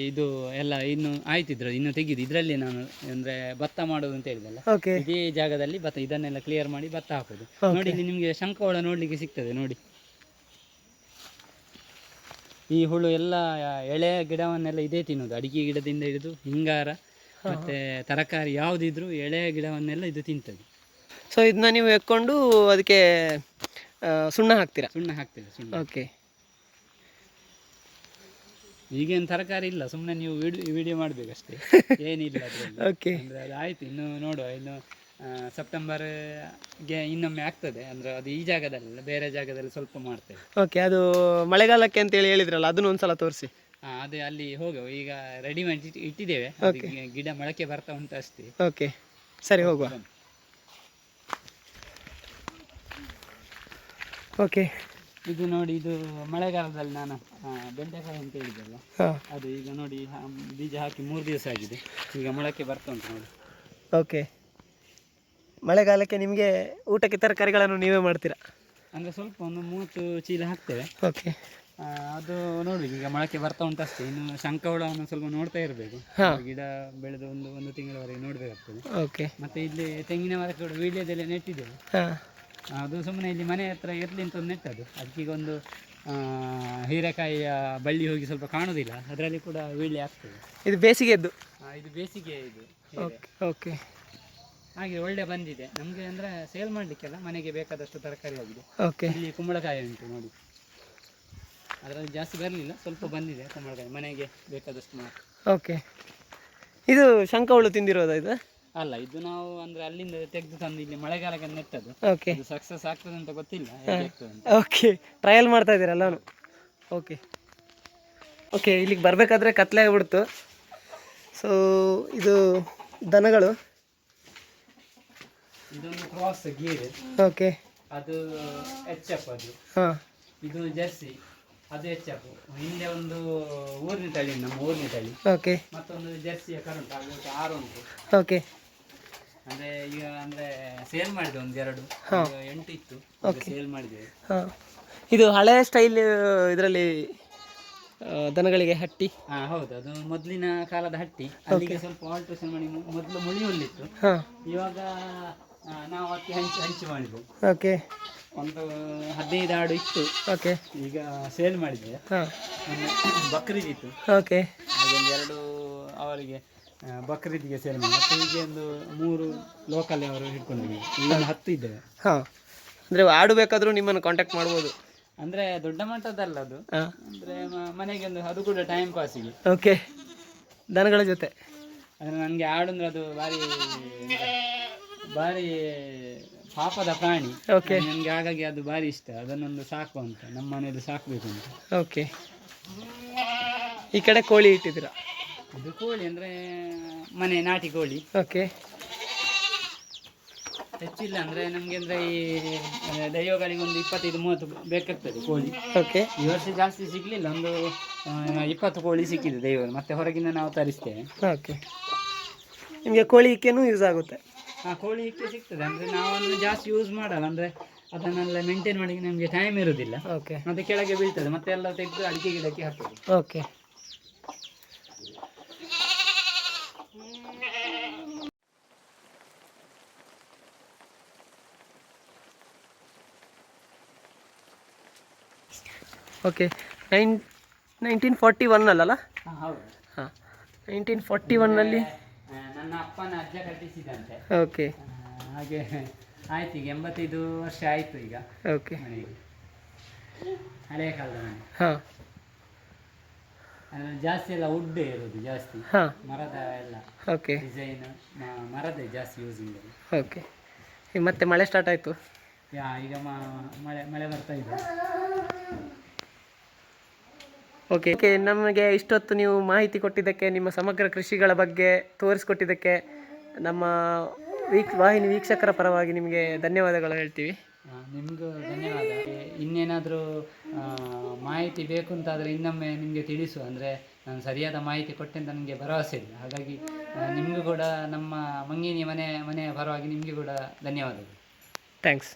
ಇದು ಎಲ್ಲ ಇನ್ನು ಆಯ್ತಿದ್ರು ಇನ್ನು ತೆಗೆದು. ಇದರಲ್ಲಿ ನಾನು ಅಂದ್ರೆ ಭತ್ತ ಮಾಡೋದು ಅಂತ ಹೇಳಿದಲ್ಲ ಓಕೆ ಇದೇ ಜಾಗದಲ್ಲಿ ಭತ್ತ ಇದನ್ನೆಲ್ಲ ಕ್ಲಿಯರ್ ಮಾಡಿ ಭತ್ತ ಹಾಕೋದು. ನೋಡಿ ಇಲ್ಲಿ ನಿಮ್ಗೆ ಶಂಖವಳ ನೋಡ್ಲಿಕ್ಕೆ ಸಿಗ್ತದೆ ನೋಡಿ. ಈ ಹುಳು ಎಲ್ಲ ಎಳೆ ಗಿಡವನ್ನೆಲ್ಲ ಇದೇ ತಿನ್ನೋದು. ಅಡಿಕೆ ಗಿಡದಿಂದ ಹಿಡಿದು ಹಿಂಗಾರ ಮತ್ತೆ ತರಕಾರಿ ಯಾವುದಿದ್ರು ಎಳೆ ಗಿಡವನ್ನೆಲ್ಲ ಇದು ತಿಂತದೆ. ಸೊ ಇದನ್ನ ನೀವು ಎಕ್ಕೊಂಡು ಅದಕ್ಕೆ ಸುಣ್ಣ ಹಾಕ್ತೀರಾ? ಸುಣ್ಣ ಹಾಕ್ತೀರಾ ಸುಣ್ಣ. ಓಕೆ ಈಗೇನು ತರಕಾರಿ ಇಲ್ಲ ಸುಮ್ಮನೆ ನೀವು ವಿಡಿಯೋ ಮಾಡಬೇಕಷ್ಟೇ. [LAUGHS] ಏನಿಲ್ಲ ಅದರಲ್ಲಿ. ಓಕೆ ಅಂದ್ರೆ ಅದು ಆಯ್ತು ಇನ್ನು ನೋಡುವ ಇನ್ನು ಸೆಪ್ಟೆಂಬರ್ಗೆ ಇನ್ನೊಮ್ಮೆ ಆಗ್ತದೆ. ಅಂದ್ರೆ ಅದು ಈ ಜಾಗದಲ್ಲ ಬೇರೆ ಜಾಗದಲ್ಲಿ ಸ್ವಲ್ಪ ಮಾಡ್ತೇವೆ. ಓಕೆ ಅದು ಮಳೆಗಾಲಕ್ಕೆ ಅಂತೇಳಿ ಹೇಳಿದ್ರಲ್ಲ ಅದನ್ನ ಒಂದ್ಸಲ ತೋರಿಸಿ. ಅದೇ ಅಲ್ಲಿ ಹೋಗುವ. ಈಗ ರೆಡಿ ಮಾಡಿ ಇಟ್- ಇಟ್ಟಿದ್ದೇವೆ. ಗಿಡ ಮೊಳಕೆ ಬರ್ತಾ ಉಂಟು ಅಷ್ಟೇ. ಓಕೆ ಸರಿ ಹೋಗುವ. ಓಕೆ ಇದು ನೋಡಿ ಇದು ಮಳೆಗಾಲದಲ್ಲಿ ನಾನು ಬೆಂಡೆಕಾಯಿ ಅಂತ ಹೇಳಿದ್ದಲ್ಲ ಅದು ಈಗ ನೋಡಿ ಬೀಜ ಹಾಕಿ ಮೂರು ದಿವಸ ಆಗಿದೆ. ಈಗ ಮೊಳಕೆ ಬರ್ತಾ ಉಂಟು ನೋಡಿ. ಓಕೆ ಮಳೆಗಾಲಕ್ಕೆ ನಿಮಗೆ ಊಟಕ್ಕೆ ತರಕಾರಿಗಳನ್ನು ನೀವೇ ಮಾಡ್ತೀರಾ? ಅಂದ್ರೆ ಸ್ವಲ್ಪ ಒಂದು ಮೂವತ್ತು ಚೀಲ ಹಾಕ್ತೇವೆ. ಓಕೆ. ಅದು ನೋಡಿ ಈಗ ಮೊಳಕೆ ಬರ್ತಾ ಉಂಟು ಅಷ್ಟೇ ಇನ್ನು ಶಂಖಹುಳವನ್ನು ಸ್ವಲ್ಪ ನೋಡ್ತಾ ಇರಬೇಕು. ಗಿಡ ಬೆಳೆದು ಒಂದು ಒಂದು ತಿಂಗಳವರೆಗೆ ನೋಡಬೇಕಾಗ್ತದೆ. ಓಕೆ. ಮತ್ತೆ ಇಲ್ಲಿ ತೆಂಗಿನ ಮರ ಕೂಡ ವೀಳ್ಯದೆಲೆ ನೆಟ್ಟಿದ್ದೇವೆ. ಅದು ಸುಮ್ಮನೆ ಇಲ್ಲಿ ಮನೆ ಹತ್ರ ಇರಲಿ ಅಂತ ಒಂದು ನೆಟ್ಟದು ಅದಕ್ಕೀಗ ಒಂದು ಹೀರೆಕಾಯಿಯ ಬಳ್ಳಿ ಹೋಗಿ ಸ್ವಲ್ಪ ಕಾಣುವುದಿಲ್ಲ ಅದರಲ್ಲಿ ಕೂಡ ವೀಳ್ಯ ಆಗ್ತದೆ ಇದು ಬೇಸಿಗೆದ್ದು ಇದು ಬೇಸಿಗೆ ಇದು. Okay okay. ಹಾಗೆ ಒಳ್ಳೆ ಬಂದಿದೆ. ನಮಗೆ ಅಂದ್ರೆ ಸೇಲ್ ಮಾಡಲಿಕ್ಕೆಲ್ಲ ಮನೆಗೆ ಬೇಕಾದಷ್ಟು ತರಕಾರಿ ಆಗಿದೆ. ಓಕೆ ಇಲ್ಲಿ ಕುಂಬಳಕಾಯಿ ಉಂಟು ನೋಡಿ. ಅದರಲ್ಲಿ ಜಾಸ್ತಿ ಬರಲಿಲ್ಲ ಸ್ವಲ್ಪ ಬಂದಿದೆ ಕುಂಬಳಕಾಯಿ ಮನೆಗೆ ಬೇಕಾದಷ್ಟು ಮಾತ್ರ. ಓಕೆ ಇದು ಶಂಕ ಹುಳು ತಿಂದಿರೋದಾ ಇದು? ಅಲ್ಲ ಇದು ನಾವು ಅಂದ್ರೆ ಅಲ್ಲಿಂದ ತೆಗೆದು ತಂದು ಇಲ್ಲಿ ಮಳೆಗಾಲಕ್ಕೆ ನೆಟ್ಟದ್ದು. ಓಕೆ ಸಕ್ಸಸ್ ಆಗ್ತದೆ ಅಂತ ಗೊತ್ತಿಲ್ಲ ಹೇಗೆ ಆಗ್ತದೆ ಅಂತ. ಓಕೆ ಟ್ರಯಲ್ ಮಾಡ್ತಾ ಇದ್ದೀರಲ್ಲವನು ಓಕೆ ಓಕೆ ಇಲ್ಲಿಗೆ ಬರಬೇಕಾದ್ರೆ ಕತ್ಲೆ ಆಗ್ಬಿಡ್ತು ಸೊ ಇದು ದನಗಳು. ಇದೊಂದು ಕ್ರಾಸ್ ಗೀರ್. ಓಕೆ ಅದು ಎಚ್ ಎಫ್ ಅದು. ಹಾಂ. ಇದು ಜರ್ಸಿ ಅದು ಎಚ್ ಎಫ್ ಹಿಂದೆ ಒಂದು ಊರಿನ ತಳಿ ನಮ್ಮ ಊರಿನ ತಳಿ. ಓಕೆ ಮತ್ತೊಂದು ಜರ್ಸಿಯ ಕರುಂಟು ಅದು ಆರು ಉಂಟು. ಓಕೆ ಅಂದ್ರೆ ಈಗ ಅಂದ್ರೆ ಸೇಲ್ ಮಾಡಿದೆ ಒಂದು ಎರಡು. ಹಾ. ಈಗ ಎಂಟು ಇತ್ತು. ಸೇಲ್ ಮಾಡಿದ್ದೇವೆ ಹಾಂ. ಇದು ಹಳೆ ಸ್ಟೈಲ್ ಇದರಲ್ಲಿ ದನಗಳಿಗೆ ಹಟ್ಟಿ? ಹಾ ಹೌದು. ಅದು ಮೊದಲಿನ ಕಾಲದ ಹಟ್ಟಿ. ಅಲ್ಲಿಗೆ ಸ್ವಲ್ಪ ಆಲ್ಟ್ರೇಷನ್ ಮಾಡಿ ಮೊದಲು ಮುಳಿ ಹುಲ್ಲಿತ್ತು. ಇವಾಗ ನಾವು ಅಕ್ಕಿ ಹಂಚು ಹಂಚು ಮಾಡಿದ್ವು. ಓಕೆ. ಒಂದು ಹದಿನೈದು ಆಡು ಇತ್ತು. ಓಕೆ. ಈಗ ಸೇಲ್ ಮಾಡಿದ್ದೆ ಹಾಂ. ಬಕ್ರೀದ್ ಇತ್ತು. ಓಕೆ. ಹಾಗೊಂದು ಎರಡು ಅವರಿಗೆ ಬಕ್ರೀದ್ಗೆ ಸೇಲ್ ಮಾಡಿ ಮತ್ತು ಹೀಗೆ ಒಂದು ಮೂರು ಲೋಕಲ್ ಅವರು ಹಿಡ್ಕೊಂಡಿದ್ದೀವಿ ಈಗ ಒಂದು ಹತ್ತು ಇದ್ದೇವೆ ಹಾಂ. ಅಂದರೆ ಆಡು ಬೇಕಾದರೂ ನಿಮ್ಮನ್ನು ಕಾಂಟ್ಯಾಕ್ಟ್ ಮಾಡ್ಬೋದು. ಅಂದರೆ ದೊಡ್ಡ ಮಟ್ಟದಲ್ಲ ಅದು. ಅಂದರೆ ಮನೆಗೆ ಒಂದು ಅದು ಕೂಡ ಟೈಮ್ ಪಾಸಿಗೆ ಓಕೆ. ದನಗಳ ಜೊತೆ. ಅಂದ್ರೆ ನನಗೆ ಆಡಂದ್ರೆ ಅದು ಭಾರಿ ಭಾರಿ ಪಾಪದ ಪ್ರಾಣಿ. ಓಕೆ ನನಗೆ ಹಾಗಾಗಿ ಅದು ಭಾರಿ ಇಷ್ಟ. ಅದನ್ನೊಂದು ಸಾಕು ಅಂತ. ನಮ್ಮ ಮನೆಯಲ್ಲಿ ಸಾಕಬೇಕು ಅಂತ. ಓಕೆ ಈ ಕಡೆ ಕೋಳಿ ಇಟ್ಟಿದ್ದೀರಾ? ಅದು ಕೋಳಿ ಅಂದ್ರೆ ಮನೆ ನಾಟಿ ಕೋಳಿ. ಓಕೆ ಹೆಚ್ಚಿಲ್ಲ ಅಂದ್ರೆ ನಮಗೆ ಅಂದ್ರೆ ಈ ದೈವಗಳಿಗೆ ಒಂದು ಇಪ್ಪತ್ತೈದು ಮೂವತ್ತು ಬೇಕಾಗ್ತದೆ ಕೋಳಿ. ಓಕೆ ಈ ವರ್ಷ ಜಾಸ್ತಿ ಸಿಗ್ಲಿಲ್ಲ. ಒಂದು ಇಪ್ಪತ್ತು ಕೋಳಿ ಸಿಕ್ಕಿದೆ ದೈವ ಮತ್ತೆ ಹೊರಗಿಂದ ನಾವು ತರಿಸ್ತೇವೆ. ಓಕೆ ನಿಮಗೆ ಕೋಳಿ ಇಕ್ಕೆನೂ ಯೂಸ್ ಆಗುತ್ತೆ. ಆ ಕೋಳಿ ಹಿಟ್ಟು ಸಿಗ್ತದೆ. ಅಂದ್ರೆ ನಾವನ್ನು ಜಾಸ್ತಿ ಯೂಸ್ ಮಾಡಲ್ಲ. ಅಂದ್ರೆ ಅದನ್ನೆಲ್ಲ ಮೇಂಟೈನ್ ಮಾಡಿ ನಮಗೆ ಟೈಮ್ ಇರೋದಿಲ್ಲ. ಓಕೆ ಮತ್ತೆ ಕೆಳಗೆ ಬೀಳ್ತದೆ. ಮತ್ತೆ ಎಲ್ಲ ತೆಗೆದು ಅಡಿಕೆ ಗಿಡಕ್ಕೆ ಹಾಕ್ತದೆ okay okay nine nineteen forty one ಅಲ್ಲಲ್ಲ? ಹಾ, ಹೌದು. ಹಾಂ. ನೈನ್ಟೀನ್ ಫಾರ್ಟಿ ಒನ್ನಲ್ಲಿ ನನ್ನ ಅಪ್ಪನ ಅಜ್ಜ ಕಟ್ಟಿಸಿದಂತೆ ಓಕೆ ಹಾಗೆ ಆಯ್ತು ಈಗ ಎಂಬತ್ತೈದು ವರ್ಷ ಆಯ್ತು ಈಗ. ಓಕೆ ಮನೆಗೆ. ಹಳೆಯ ಕಾಲದ ಮನೆ. ಹಾಂ. ಅದ್ರಲ್ಲಿ ಜಾಸ್ತಿ ಎಲ್ಲ ವುಡ್ ಇರೋದು ಜಾಸ್ತಿ. ಹಾಂ. ಮರದ ಎಲ್ಲ. ಓಕೆ ಡಿಸೈನ್ ಮರದ ಜಾಸ್ತಿ ಯೂಸಿಂಗ್ ಓಕೆ ಈಗ ಮತ್ತೆ ಮಳೆ ಸ್ಟಾರ್ಟ್ ಆಯಿತು? ಯಾ ಈಗ ಮ- ಮಳೆ ಮಳೆ ಬರ್ತಾ ಇದೆ. ಓಕೆ ಓಕೆ ನಮಗೆ ಇಷ್ಟೊತ್ತು ನೀವು ಮಾಹಿತಿ ಕೊಟ್ಟಿದ್ದಕ್ಕೆ ನಿಮ್ಮ ಸಮಗ್ರ ಕೃಷಿಗಳ ಬಗ್ಗೆ ತೋರಿಸ್ಕೊಟ್ಟಿದ್ದಕ್ಕೆ ನಮ್ಮ ವೀಕ್ ವಾಹಿನಿ ವೀಕ್ಷಕರ ಪರವಾಗಿ ನಿಮಗೆ ಧನ್ಯವಾದಗಳು ಹೇಳ್ತೀವಿ. ನಿಮಗೂ ಧನ್ಯವಾದ. ಇನ್ನೇನಾದರೂ ಮಾಹಿತಿ ಬೇಕು ಅಂತಾದರೆ ಇನ್ನೊಮ್ಮೆ ನಿಮಗೆ ತಿಳಿಸು. ಅಂದರೆ ನಾನು ಸರಿಯಾದ ಮಾಹಿತಿ ಕೊಟ್ಟೆ ಅಂತ ನನಗೆ ಭರವಸೆ ಇಲ್ಲ. ಹಾಗಾಗಿ ನಿಮಗೂ ಕೂಡ ನಮ್ಮ ಮಂಗಿನಿ ಮನೆ ಮನೆಯ ಪರವಾಗಿ ನಿಮಗೆ ಕೂಡ ಧನ್ಯವಾದಗಳು. ಥ್ಯಾಂಕ್ಸ್